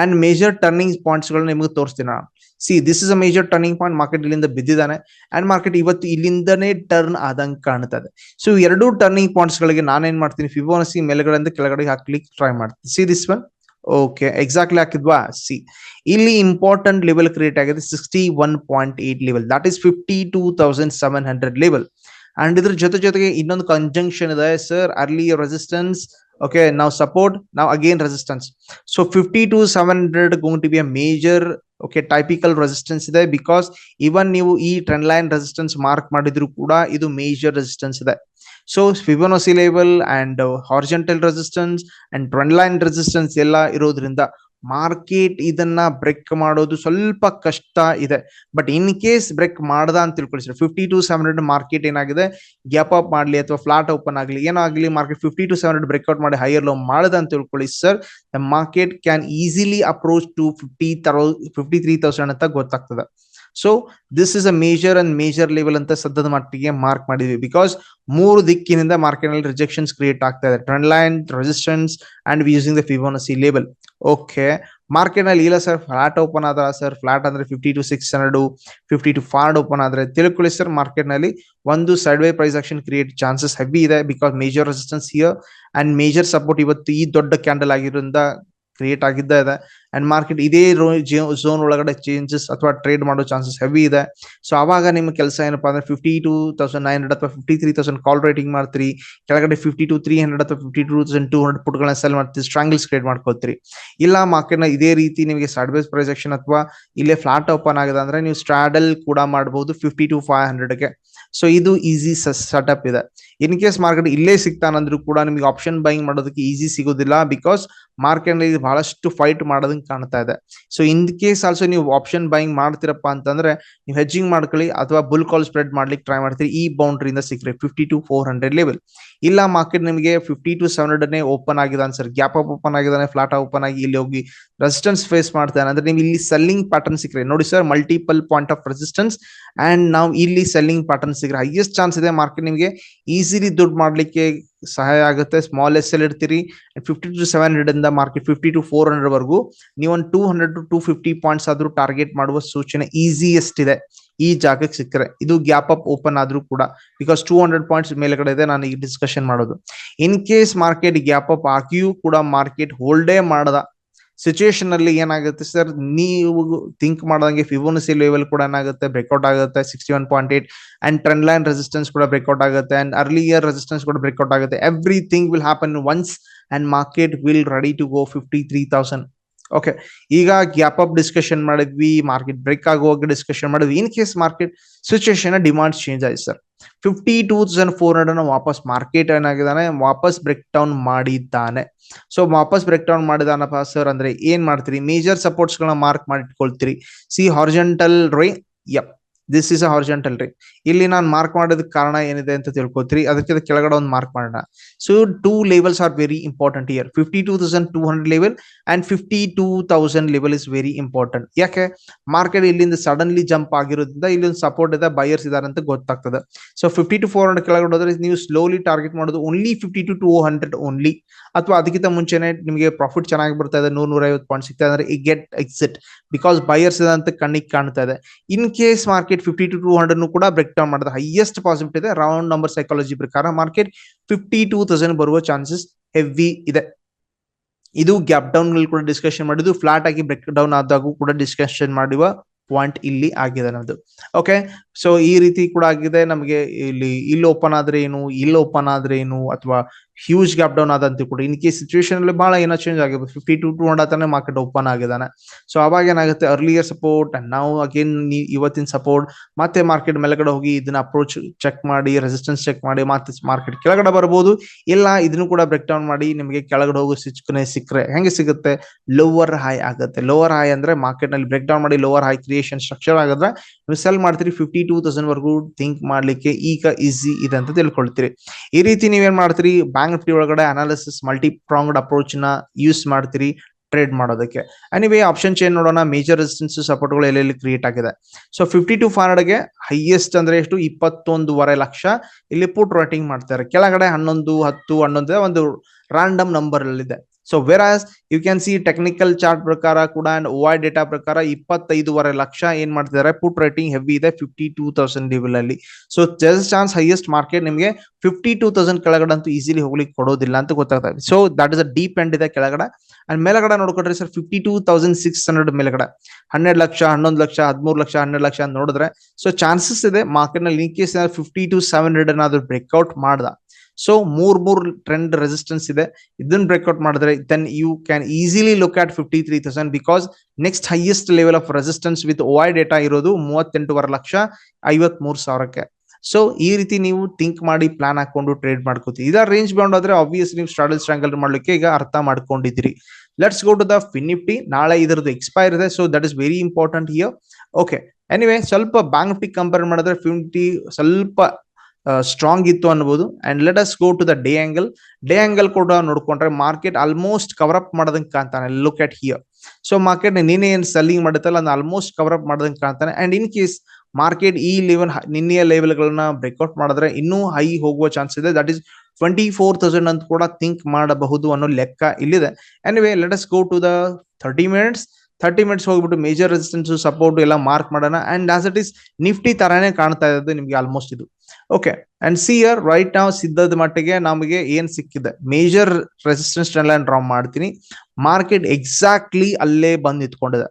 ಅಂಡ್ ಮೇಜರ್ ಟರ್ನಿಂಗ್ ಪಾಯಿಂಟ್ಸ್ ಗಳನ್ನ ನಿಮಗೆ ತೋರಿಸ್ತೀನಿ ನಾನು. See this is a major turning point market ಇಲ್ಲಿಂದ ಬಿದ್ದಿದ್ದಾನೆ. ಅಂಡ್ ಮಾರ್ಕೆಟ್ ಇವತ್ತು ಇಲ್ಲಿಂದನೇ ಟರ್ನ್ ಆದಂಗೆ ಕಾಣ್ತದೆ. ಸೊ ಎರಡು ಟರ್ನಿಂಗ್ ಪಾಯಿಂಟ್ಸ್ ಗಳಿಗೆ ನಾನೇನ್ ಮಾಡ್ತೀನಿ? ಫಿಬೋನಸಿ ಮೇಲ್ಗಡೆಯಿಂದ ಕೆಳಗಡೆ ಹಾಕ್ಲಿಕ್ಕೆ ಟ್ರೈ ಮಾಡ್ತೀನಿ. See this one okay exactly ಹಾಕಿದ್ವಾ? See ಇಲ್ಲಿ ಇಂಪಾರ್ಟೆಂಟ್ ಲೆವೆಲ್ ಕ್ರಿಯೇಟ್ ಆಗಿದೆ. Sixty one point eight level that is fifty two thousand seven hundred level and ಇದ್ರ ಜೊತೆ ಜೊತೆಗೆ ಇನ್ನೊಂದು ಕಂಜಂಕ್ಷನ್ ಇದೆ ಸರ್ ಅರ್ಲಿ ರೆಸಿಸ್ಟೆನ್ಸ್ ನಾವು ಸಪೋರ್ಟ್ ನಾವು again resistance so fifty two seven hundred gone to be a major okay typical resistance ಇದೆ because even ನೀವು ಈ ಟ್ರೆಂಡ್ ಲೈನ್ ರೆಸಿಸ್ಟೆನ್ಸ್ ಮಾರ್ಕ್ ಮಾಡಿದ್ರು ಕೂಡ ಇದು ಮೇಜರ್ ರೆಸಿಸ್ಟೆನ್ಸ್ ಇದೆ. So Fibonacci level and horizontal resistance and trend line resistance ಎಲ್ಲ ಇರೋದ್ರಿಂದ market ಇದನ್ನ ಬ್ರೇಕ್ ಮಾಡೋದು ಸ್ವಲ್ಪ ಕಷ್ಟ ಇದೆ. ಬಟ್ ಇನ್ ಕೇಸ್ ಬ್ರೇಕ್ ಮಾಡ್ದ ಅಂತ ತಿಳ್ಕೊಳ್ಳಿ sir fifty two seven hundred market ಏನಾಗಿದೆ? ಗ್ಯಾಪ್ ಅಪ್ ಮಾಡಲಿ ಅಥವಾ ಫ್ಲಾಟ್ ಓಪನ್ ಆಗಲಿ ಏನಾಗಲಿ market fifty two seven hundred breakout ಮಾಡಿ ಹೈಯರ್ ಲೋ ಮಾಡದ ಅಂತ ತಿಳ್ಕೊಳ್ಳಿ sir. The market can easily approach to fifty ತರೋ ಫಿಫ್ಟಿ ತ್ರೀ ತೌಸಂಡ್ ಅಂತ ಗೊತ್ತಾಗ್ತದೆ. So this is a major and major level ಅಂತ ಸದ್ಯದ ಮಟ್ಟಿಗೆ ಮಾರ್ಕ್ ಮಾಡಿದ್ವಿ. ಬಿಕಾಸ್ ಮೂರು ದಿಕ್ಕಿನಿಂದ ಮಾರ್ಕೆಟ್ನಲ್ಲಿ ರಿಜೆಕ್ಷನ್ಸ್ ಕ್ರಿಯೇಟ್ ಆಗ್ತಾ ಇದೆ. Trend line resistance and using the Fibonacci label okay ಮಾರ್ಕೆಟ್ನಲ್ಲಿ ಇಲ್ಲ ಸರ್ ಫ್ಲಾಟ್ ಓಪನ್ ಆದ್ರ ಸರ್ ಫ್ಲಾಟ್ ಅಂದ್ರೆ fifty two six hundred fifty two Ford open ಆದ್ರೆ ತಿಳ್ಕೊಳ್ಳಿ ಸರ್ ಮಾರ್ಕೆಟ್ನಲ್ಲಿ ಒಂದು side way price action create chances heavy ಇದೆ. Because major resistance here and major support ಇವತ್ತು ಈ ದೊಡ್ಡ ಕ್ಯಾಂಡಲ್ ಆಗಿರೋದ್ರಿಂದ ಕ್ರಿಯೇಟ್ ಆಗಿದ್ದ ಇದೆ. ಅಂಡ್ ಮಾರ್ಕೆಟ್ ಇದೇ ಝೋನ್ ಒಳಗಡೆ ಚೇಂಜಸ್ ಅಥವಾ ಟ್ರೇಡ್ ಮಾಡೋ ಚಾನ್ಸಸ್ ಹೆವಿ ಇದೆ. ಸೊ ಅವಾಗ ನಿಮ್ಮ ಕೆಲಸ ಏನಪ್ಪಾ ಅಂದ್ರೆ fifty two thousand nine hundred ಅಥವಾ fifty three thousand call writing ಮಾಡ್ತೀರಿ. ಕೆಳಗಡೆ ಫಿಫ್ಟಿ ಟು ತ್ರೀ ಹಂಡ್ರೆಡ್ ಅಥವಾ fifty two thousand two hundred ಪುಟ್ಗಳನ್ನ sell ಮಾಡ್ತೀರಿ ಸ್ಟ್ರಾಂಗಲ್ಸ್ ಕ್ರಿಯೇಟ್ ಮಾಡ್ಕೋತೀರಿ. ಇಲ್ಲ ಮಾರ್ಕೆಟ್ನ ಇದೇ ರೀತಿ ನಿಮಗೆ ಸೈಡ್ವೇಸ್ ಪ್ರೊಜೆಕ್ಷನ್ ಅಥವಾ ಇಲ್ಲೇ ಫ್ಲಾಟ್ ಓಪನ್ ಆಗಿದೆ ಅಂದ್ರೆ ನೀವು ಸ್ಟ್ರಾಡಲ್ ಕೂಡ ಮಾಡಬಹುದು ಫಿಫ್ಟಿ ಟು ಫೈವ್ ಹಂಡ್ರೆಡ್ಗೆ ಸೊ ಇದು ಈಸಿ ಸೆಟಪ್ ಇದೆ. ಇನ್ ಕೇಸ್ ಮಾರ್ಕೆಟ್ ಇಲ್ಲೇ ಸಿಗ್ತಾನಂದ್ರೂ ಕೂಡ ನಿಮಗೆ ಆಪ್ಷನ್ ಬೈಯಿಂಗ್ ಮಾಡೋದಕ್ಕೆ ಈಸಿ ಸಿಗೋದಿಲ್ಲ ಬಿಕಾಸ್ ಮಾರ್ಕೆಟ್ನಲ್ಲಿ ಬಹಳಷ್ಟು ಫೈಟ್ ಮಾಡೋದಂಗೆ ಕಾಣ್ತಾ ಇದೆ. ಸೊ ಇನ್ ಕೇಸ್ ಆಲ್ಸೋ ನೀವು ಆಪ್ಷನ್ ಬೈಯಿಂಗ್ ಮಾಡ್ತೀರಪ್ಪ ಅಂತಂದ್ರೆ ನೀವು ಹೆಜ್ಜಿಂಗ್ ಮಾಡ್ಕೊಳ್ಳಿ ಅಥವಾ ಬುಲ್ ಕಾಲ್ ಸ್ಪ್ರೆಡ್ ಮಾಡ್ಲಿಕ್ಕೆ ಟ್ರೈ ಮಾಡ್ತೀರಿ. ಈ ಬೌಂಡ್ರಿಯಿಂದ ಸಿಕ್ಕ್ರೆ fifty two four hundred level ಇಲ್ಲ ಮಾರ್ಕೆಟ್ ನಿಮಗೆ fifty two seven hundred open ಆಗಿದೆ ಸರ್ ಗ್ಯಾಪ್ ಅಪ್ ಓಪನ್ ಆಗಿದ್ದಾನೆ ಫ್ಲಾಟ್ ಓಪನ್ ಆಗಿ ಇಲ್ಲಿ ಹೋಗಿ ರೆಸಿಸ್ಟೆನ್ಸ್ ಫೇಸ್ ಮಾಡ್ತಾನೆ. ಅಂದ್ರೆ ನೀವು ಇಲ್ಲಿ ಸೆಲ್ಲಿಂಗ್ ಪ್ಯಾಟರ್ನ್ ಸಿಕ್ಕರೆ. ನೋಡಿ sir multiple point of resistance and ನಾವು ಇಲ್ಲಿ ಸೆಲ್ಲಿಂಗ್ ಪ್ಯಾಟರ್ನ್ ಸಿಕ್ಕರೆ ಹೈಯೆಸ್ಟ್ ಚಾನ್ಸ್ ಇದೆ ಮಾರ್ಕೆಟ್ ನಿಮಗೆ ಈಸಿಲಿ ದುಡ್ಡು ಮಾಡಲಿಕ್ಕೆ ಸಹಾಯ ಆಗುತ್ತೆ. ಸ್ಮಾಲ್ ಎಸ್ ಎಲ್ ಇಡ್ತೀರಿ. ಫಿಫ್ಟಿ ಟು ಸೆವೆನ್ ಹಂಡ್ರೆಡ್ ಇಂದ market fifty two four hundred ವರೆಗೂ ನೀವು ಒಂದು two hundred to two fifty points ಆದ್ರೂ ಟಾರ್ಗೆಟ್ ಮಾಡುವ ಸೂಚನೆ ಈಸಿಯೆಸ್ಟ್ ಇದೆ. ಈ ಜಾಗಕ್ಕೆ ಸಿಕ್ಕರೆ ಇದು ಗ್ಯಾಪ್ ಅಪ್ ಓಪನ್ ಆದ್ರೂ ಕೂಡ ಬಿಕಾಸ್ ಟೂ ಹಂಡ್ರೆಡ್ ಪಾಯಿಂಟ್ಸ್ ಮೇಲ್ಗಡೆ ಇದೆ, ನಾನು ಈ ಡಿಸ್ಕಷನ್ ಮಾಡೋದು. In case market gap up ಆಗಿಯೂ ಕೂಡ ಮಾರ್ಕೆಟ್ ಹೋಲ್ಡೇ ಮಾಡದ ಸಿಚುಯೇಷನ್ ಅಲ್ಲಿ ಏನಾಗುತ್ತೆ ಸರ್ ನೀವು ಥಿಂಕ್ ಮಾಡ್ದಂಗೆ ಫಿಬೋನಸಿ ಲೆವೆಲ್ ಕೂಡ ಏನಾಗುತ್ತೆ? ಬ್ರೇಕ್ಔಟ್ ಆಗುತ್ತೆ sixty one point eight and trend line resistance ಕೂಡ ಬ್ರೇಕ್ಔಟ್ ಆಗುತ್ತೆ ಅಂಡ್ ಅರ್ಲಿಯರ್ ರೆಸಿಸ್ಟೆನ್ಸ್ ಕೂಡ ಬ್ರೇಕ್ಔಟ್ ಆಗುತ್ತೆ. Everything will happen once and market will ready to go fifty three thousand okay ಈಗ ಗ್ಯಾಪ್ ಅಪ್ ಡಿಸ್ಕಷನ್ ಮಾಡಿದ್ವಿ market break ಆಗುವಾಗ discussion ಮಾಡಿದ್ವಿ. In case market situation demand change ಆಯ್ತು sir fifty two thousand four hundred ವಾಪಸ್ market ಏನಾಗಿದ್ದಾನೆ? ವಾಪಸ್ break down ಮಾಡಿದ್ದಾನೆ. So ವಾಪಸ್ ಬ್ರೇಕ್ ಡೌನ್ ಮಾಡಿದಾನಪ್ಪ ಸರ್ ಅಂದ್ರೆ ಏನ್ ಮಾಡ್ತೀರಿ? ಮೇಜರ್ ಸಪೋರ್ಟ್ಸ್ ಗಳನ್ನ mark ಮಾಡಿಟ್ಕೊಳ್ತೀರಿ. See horizontal ray yup this is a horizontal ray ಇಲ್ಲಿ ನಾನು ಮಾರ್ಕ್ ಮಾಡೋದಕ್ಕೆ ಕಾರಣ ಏನಿದೆ ಅಂತ ತಿಳ್ಕೊತೀರಿ. ಅದಕ್ಕೆ ಕೆಳಗಡೆ ಒಂದು ಮಾರ್ಕ್ ಮಾಡೋಣ. So two levels are very important here fifty two thousand two hundred level and fifty two thousand level is very important ಯಾಕೆ ಮಾರ್ಕೆಟ್ ಇಲ್ಲಿಂದ ಸಡನ್ಲಿ ಜಂಪ್ ಆಗಿರೋದ್ರಿಂದ ಇಲ್ಲಿ ಒಂದು ಸಪೋರ್ಟ್ ಇದೆ ಬೈಯರ್ಸ್ ಇದಾರೆ ಅಂತ ಗೊತ್ತಾಗ್ತದೆ. So fifty two four hundred ಕೆಳಗಡೆ ಹೋದ್ರೆ ನೀವು ಸ್ಲೋಲಿ ಟಾರ್ಗೆಟ್ ಮಾಡೋದು only fifty two two hundred only ಅಥವಾ ಅದಕ್ಕಿಂತ ಮುಂಚೆನೆ ನಿಮಗೆ ಪ್ರಾಫಿಟ್ ಚೆನ್ನಾಗಿ ಬರ್ತಾ ಇದೆ, ನೂರ ನೂರ ಐವತ್ತು ಪಾಯಿಂಟ್ ಸಿಗ್ತಾ ಅಂದ್ರೆ ಗೆಟ್ ಎಕ್ಸಿಟ್ ಬಿಕಾಸ್ ಬೈಯರ್ಸ್ ಇದೆ ಅಂತ ಕಣ್ಣಿಗೆ ಕಾಣ್ತಾ ಇದೆ. In case market fifty two two hundred ಕೂಡ ಬ್ರೇಕ್ ಡೌನ್ ಮಾಡಿದ ಹೈಯೆಸ್ಟ್ ಪಾಸಿಬಿಲಿಟಿ ಇದೆ. ರೌಂಡ್ ನಂಬರ್ ಸೈಕಾಲಜಿ ಪ್ರಕಾರ ಮಾರ್ಕೆಟ್ ಫಿಫ್ಟಿ ಟೂ ತೌಸಂಡ್ ಬರುವ ಚಾನ್ಸಸ್ ಹೆವಿ ಇದೆ. ಇದು ಗ್ಯಾಪ್ ಡೌನ್ ಕೂಡ ಡಿಸ್ಕಷನ್ ಮಾಡಿದ್ದು. ಫ್ಲಾಟ್ ಆಗಿ ಬ್ರೇಕ್ ಡೌನ್ ಆದಾಗೂ ಕೂಡ ಡಿಸ್ಕಷನ್ ಮಾಡುವ ಪಾಯಿಂಟ್ ಇಲ್ಲಿ ಆಗಿದೆ ನಮ್ದು. ಓಕೆ ಸೊ ಈ ರೀತಿ ಕೂಡ ಆಗಿದೆ. ನಮಗೆ ಇಲ್ಲಿ ಇಲ್ಲಿ ಓಪನ್ ಆದ್ರೆ ಏನು, ಇಲ್ಲಿ ಓಪನ್ ಆದ್ರೆ ಏನು, ಅಥವಾ ಹ್ಯೂಜ್ ಗ್ಯಾಪ್ ಡೌನ್ ಆದಂತ ಕೂಡ. ಇನ್ ಕೇಸ್ ಸಿಚುವೇಶನ್ ಅಲ್ಲಿ ಬಹಳ ಏನೋ ಚೇಂಜ್ ಆಗಿದೆ fifty two two hundred market open ಆಗಿದ್ದಾನೆ. ಸೊ ಅವಾಗ ಏನಾಗುತ್ತೆ? ಅರ್ಲಿಯರ್ ಸಪೋರ್ಟ್ ನಾವು ಅಗೇನ್ ಇವತ್ತಿನ ಸಪೋರ್ಟ್ ಮತ್ತೆ ಮಾರ್ಕೆಟ್ ಮೇಲ್ಗಡೆ ಹೋಗಿ ಇದನ್ನ ಅಪ್ರೋಚ್ ಚೆಕ್ ಮಾಡಿ ರೆಸಿಸ್ಟೆನ್ಸ್ ಚೆಕ್ ಮಾಡಿ, ಮತ್ತೆ ಮಾರ್ಕೆಟ್ ಕೆಳಗಡೆ ಬರಬಹುದು ಇಲ್ಲ, ಇದನ್ನು ಕೂಡ ಬ್ರೇಕ್ ಡೌನ್ ಮಾಡಿ, ನಿಮಗೆ ಕೆಳಗಡೆ ಹೋಗೋ ಸಿಕ್ಕನೆ ಸಿಕ್ಕರೆ ಹೆಂಗೆ ಸಿಗುತ್ತೆ? ಲೋವರ್ ಹೈ ಆಗುತ್ತೆ. ಲೋವರ್ ಹೈ ಅಂದ್ರೆ ಮಾರ್ಕೆಟ್ನಲ್ಲಿ ಬ್ರೇಕ್ ಡೌನ್ ಮಾಡಿ ಲೋವರ್ ಹೈ ಕ್ರಿಯೇಷನ್ ಸ್ಟ್ರಕ್ಚರ್ ಆಗಿದ್ರೆ ನೀವು ಸೆಲ್ ಮಾಡ್ತೀರಿ ಫಿಫ್ಟಿ ಟೂ ತೌಸಂಡ್ ವರ್ಗೂ ಥಿಂಕ್ ಮಾಡ್ಲಿಕ್ಕೆ ಈಗ ಈಸಿ ಇದೆ ಅಂತ ತಿಳ್ಕೊಳ್ತೀರಿ. ಈ ರೀತಿ ನೀವೇನ್ ಮಾಡ್ತೀರಿ? ನಿಫ್ಟಿ ಒಳಗಡೆ ಅನಾಲಿಸಿಸ್ ಮಲ್ಟಿ ಪ್ರಾಂಗ್ಡ್ ಅಪ್ರೋಚ್ನ ಯೂಸ್ ಮಾಡ್ತೀರಿ ಟ್ರೇಡ್ ಮಾಡೋದಕ್ಕೆ. ಅನಿವೇ ಆಪ್ಷನ್ ಚೇನ್ ನೋಡೋಣ ಮೇಜರ್ ರೆಸಿಸ್ಟೆನ್ಸ್ ಸಪೋರ್ಟ್ಗಳು ಎಲ್ಲೆಲ್ಲಿ ಕ್ರಿಯೇಟ್ ಆಗಿದೆ. ಸೊ ಫಿಫ್ಟಿ ಟು ಗೆ ಹೈಯೆಸ್ಟ್ ಅಂದ್ರೆ ಎಷ್ಟು? ಇಪ್ಪತ್ತೊಂದುವರೆ ಲಕ್ಷ. ಇಲ್ಲಿ ಪುಟ್ ರೈಟಿಂಗ್ ಮಾಡ್ತಾರೆ. ಕೆಳಗಡೆ ಹನ್ನೊಂದು, ಹತ್ತು, ಹನ್ನೊಂದು, ಒಂದು ರಾಂಡಮ್ ನಂಬರ್ ಅಲ್ಲಿದೆ. So whereas you can see technical chart ಪ್ರಕಾರ ಕೂಡ ಅಂಡ್ ಓ ಡೇಟಾ ಪ್ರಕಾರ ಇಪ್ಪತ್ತೈದುವರೆ ಲಕ್ಷ ಏನ್ ಮಾಡ್ತಿದ್ದಾರೆ? ಪುಟ್ ರೇಟಿಂಗ್ ಹೆವಿ ಇದೆ ಫಿಫ್ಟಿ ಟೂ ತೌಸಂಡ್ ಲೆವೆಲ್ ಅಲ್ಲಿ. So just chance highest market ನಿಮಗೆ ಫಿಫ್ಟಿ ಟೂ ತೌಸಂಡ್ ಕೆಳಗಡೆ ಅಂತೂ ಈಸಿಲಿ ಹೋಗ್ಲಿಕ್ಕೆ ಕೊಡೋದಿಲ್ಲ ಅಂತ ಗೊತ್ತಾಗ್ತದೆ so that is a deep end ಇದೆ ಕೆಳಗಡೆ. ಅಂಡ್ ಮೇಲಗಡೆ ನೋಡ್ಕೊಂಡ್ರೆ sir fifty two thousand six hundred ಮೇಲಗಡೆ. ಹನ್ನೆರಡು ಲಕ್ಷ, ಹನ್ನೊಂದು ಲಕ್ಷ, ಹದಿಮೂರು ಲಕ್ಷ, ಹನ್ನೆರಡು ಲಕ್ಷ ನೋಡಿದ್ರೆ ಸೊ ಚಾನ್ಸಸ್ ಇದೆ ಮಾರ್ಕೆಟ್ನಲ್ಲಿ in case fifty two seven hundred ಏನಾದ್ರು ಬ್ರೇಕ್ಔಟ್ ಮಾಡ್ದ. ಸೊ ಮೂರ್ ಮೂರ್ ಟ್ರೆಂಡ್ ರೆಸಿಸ್ಟೆನ್ಸ್ ಇದೆ. ಇದನ್ನ ಬ್ರೇಕ್ಔಟ್ ಮಾಡಿದ್ರೆ then you can easily look at fifty three thousand because next highest level of resistance with O data ಇರೋದು ಮೂವತ್ತೆಂಟುವರೆ ಲಕ್ಷ ಐವತ್ ಮೂರ್ ಸಾವಿರಕ್ಕೆ. ಸೊ ಈ ರೀತಿ ನೀವು ಥಿಂಕ್ ಮಾಡಿ ಪ್ಲಾನ್ ಹಾಕೊಂಡು ಟ್ರೇಡ್ ಮಾಡ್ಕೋತೀವಿ ಇದರ ರೇಂಜ್ ಬೌಂಡ್ ಆದ್ರೆ ಆಬ್ವಿಯಸ್ ನೀವು ಸ್ಟ್ರಾಡಲ್ ಸ್ಟ್ರಾಂಗಲ್ ಮಾಡ್ಲಿಕ್ಕೆ ಈಗ ಅರ್ಥ ಮಾಡ್ಕೊಂಡಿದ್ರಿ let's go to the FinNifty Nifty ನಾಳೆ ಇದರದ್ದು ಎಕ್ಸ್ಪೈರ್ ಇದೆ. So that is very important here okay anyway ಸ್ವಲ್ಪ ಬ್ಯಾಂಕ್ ನಿಫ್ಟಿ ಕಂಪೇರ್ ಮಾಡಿದ್ರೆ ಫಿಫ್ಟಿ ಸ್ವಲ್ಪ ಸ್ಟ್ರಾಂಗ್ ಇತ್ತು ಅನ್ಬೋದು. And let us go to the day angle day angle ಕೂಡ ನೋಡ್ಕೊಂಡ್ರೆ ಮಾರ್ಕೆಟ್ ಆಲ್ಮೋಸ್ಟ್ ಕವರ್ ಅಪ್ ಮಾಡೋದಂಗೆ ಕಾಣ್ತಾನೆ. Look at here so market ನಿನ್ನೆ ಏನ್ ಸೆಲ್ಲಿಂಗ್ ಮಾಡುತ್ತಲ್ಲ ಅದನ್ನ ಆಲ್ಮೋಸ್ಟ್ ಕವರ್ ಅಪ್ ಮಾಡೋದಂಗೆ ಕಾಣ್ತಾನೆ. ಅಂಡ್ ಇನ್ ಕೇಸ್ ಮಾರ್ಕೆಟ್ ಈ ಲೆವೆಲ್ ನಿನ್ನೆಯ ಲೆವೆಲ್ಗಳನ್ನ ಬ್ರೇಕ್ಔಟ್ ಮಾಡಿದ್ರೆ ಇನ್ನೂ ಹೈ ಹೋಗುವ ಚಾನ್ಸ್ ಇದೆ. That is twenty four thousand ಅಂತ ಕೂಡ ಥಿಂಕ್ ಮಾಡಬಹುದು ಅನ್ನೋ ಲೆಕ್ಕ ಇಲ್ಲಿದೆ. Anyway let us go to the thirty minutes thirty minutes ಹೋಗ್ಬಿಟ್ಟು ಮೇಜರ್ ರೆಸಿಸ್ಟೆನ್ಸ್ ಸಪೋರ್ಟ್ ಎಲ್ಲ ಮಾರ್ಕ್ ಮಾಡೋಣ. And as it is Nifty ತರಾನೇ ಕಾಣ್ತಾ ಇರೋದು ನಿಮ್ಗೆ ಆಲ್ಮೋಸ್ಟ್ ಇದು. Okay and see here right ನಾವು ಸಿದ್ಧದ ಮಟ್ಟಿಗೆ ನಮಗೆ ಏನ್ ಸಿಕ್ಕಿದೆ? ಮೇಜರ್ ರೆಸಿಸ್ಟೆನ್ಸ್ ಎಲ್ಲ ಡ್ರಾ ಮಾಡ್ತೀನಿ. ಮಾರ್ಕೆಟ್ ಎಕ್ಸಾಕ್ಟ್ಲಿ ಅಲ್ಲೇ ಬಂದ್ ನಿಂತ್ಕೊಂಡಿದೆ.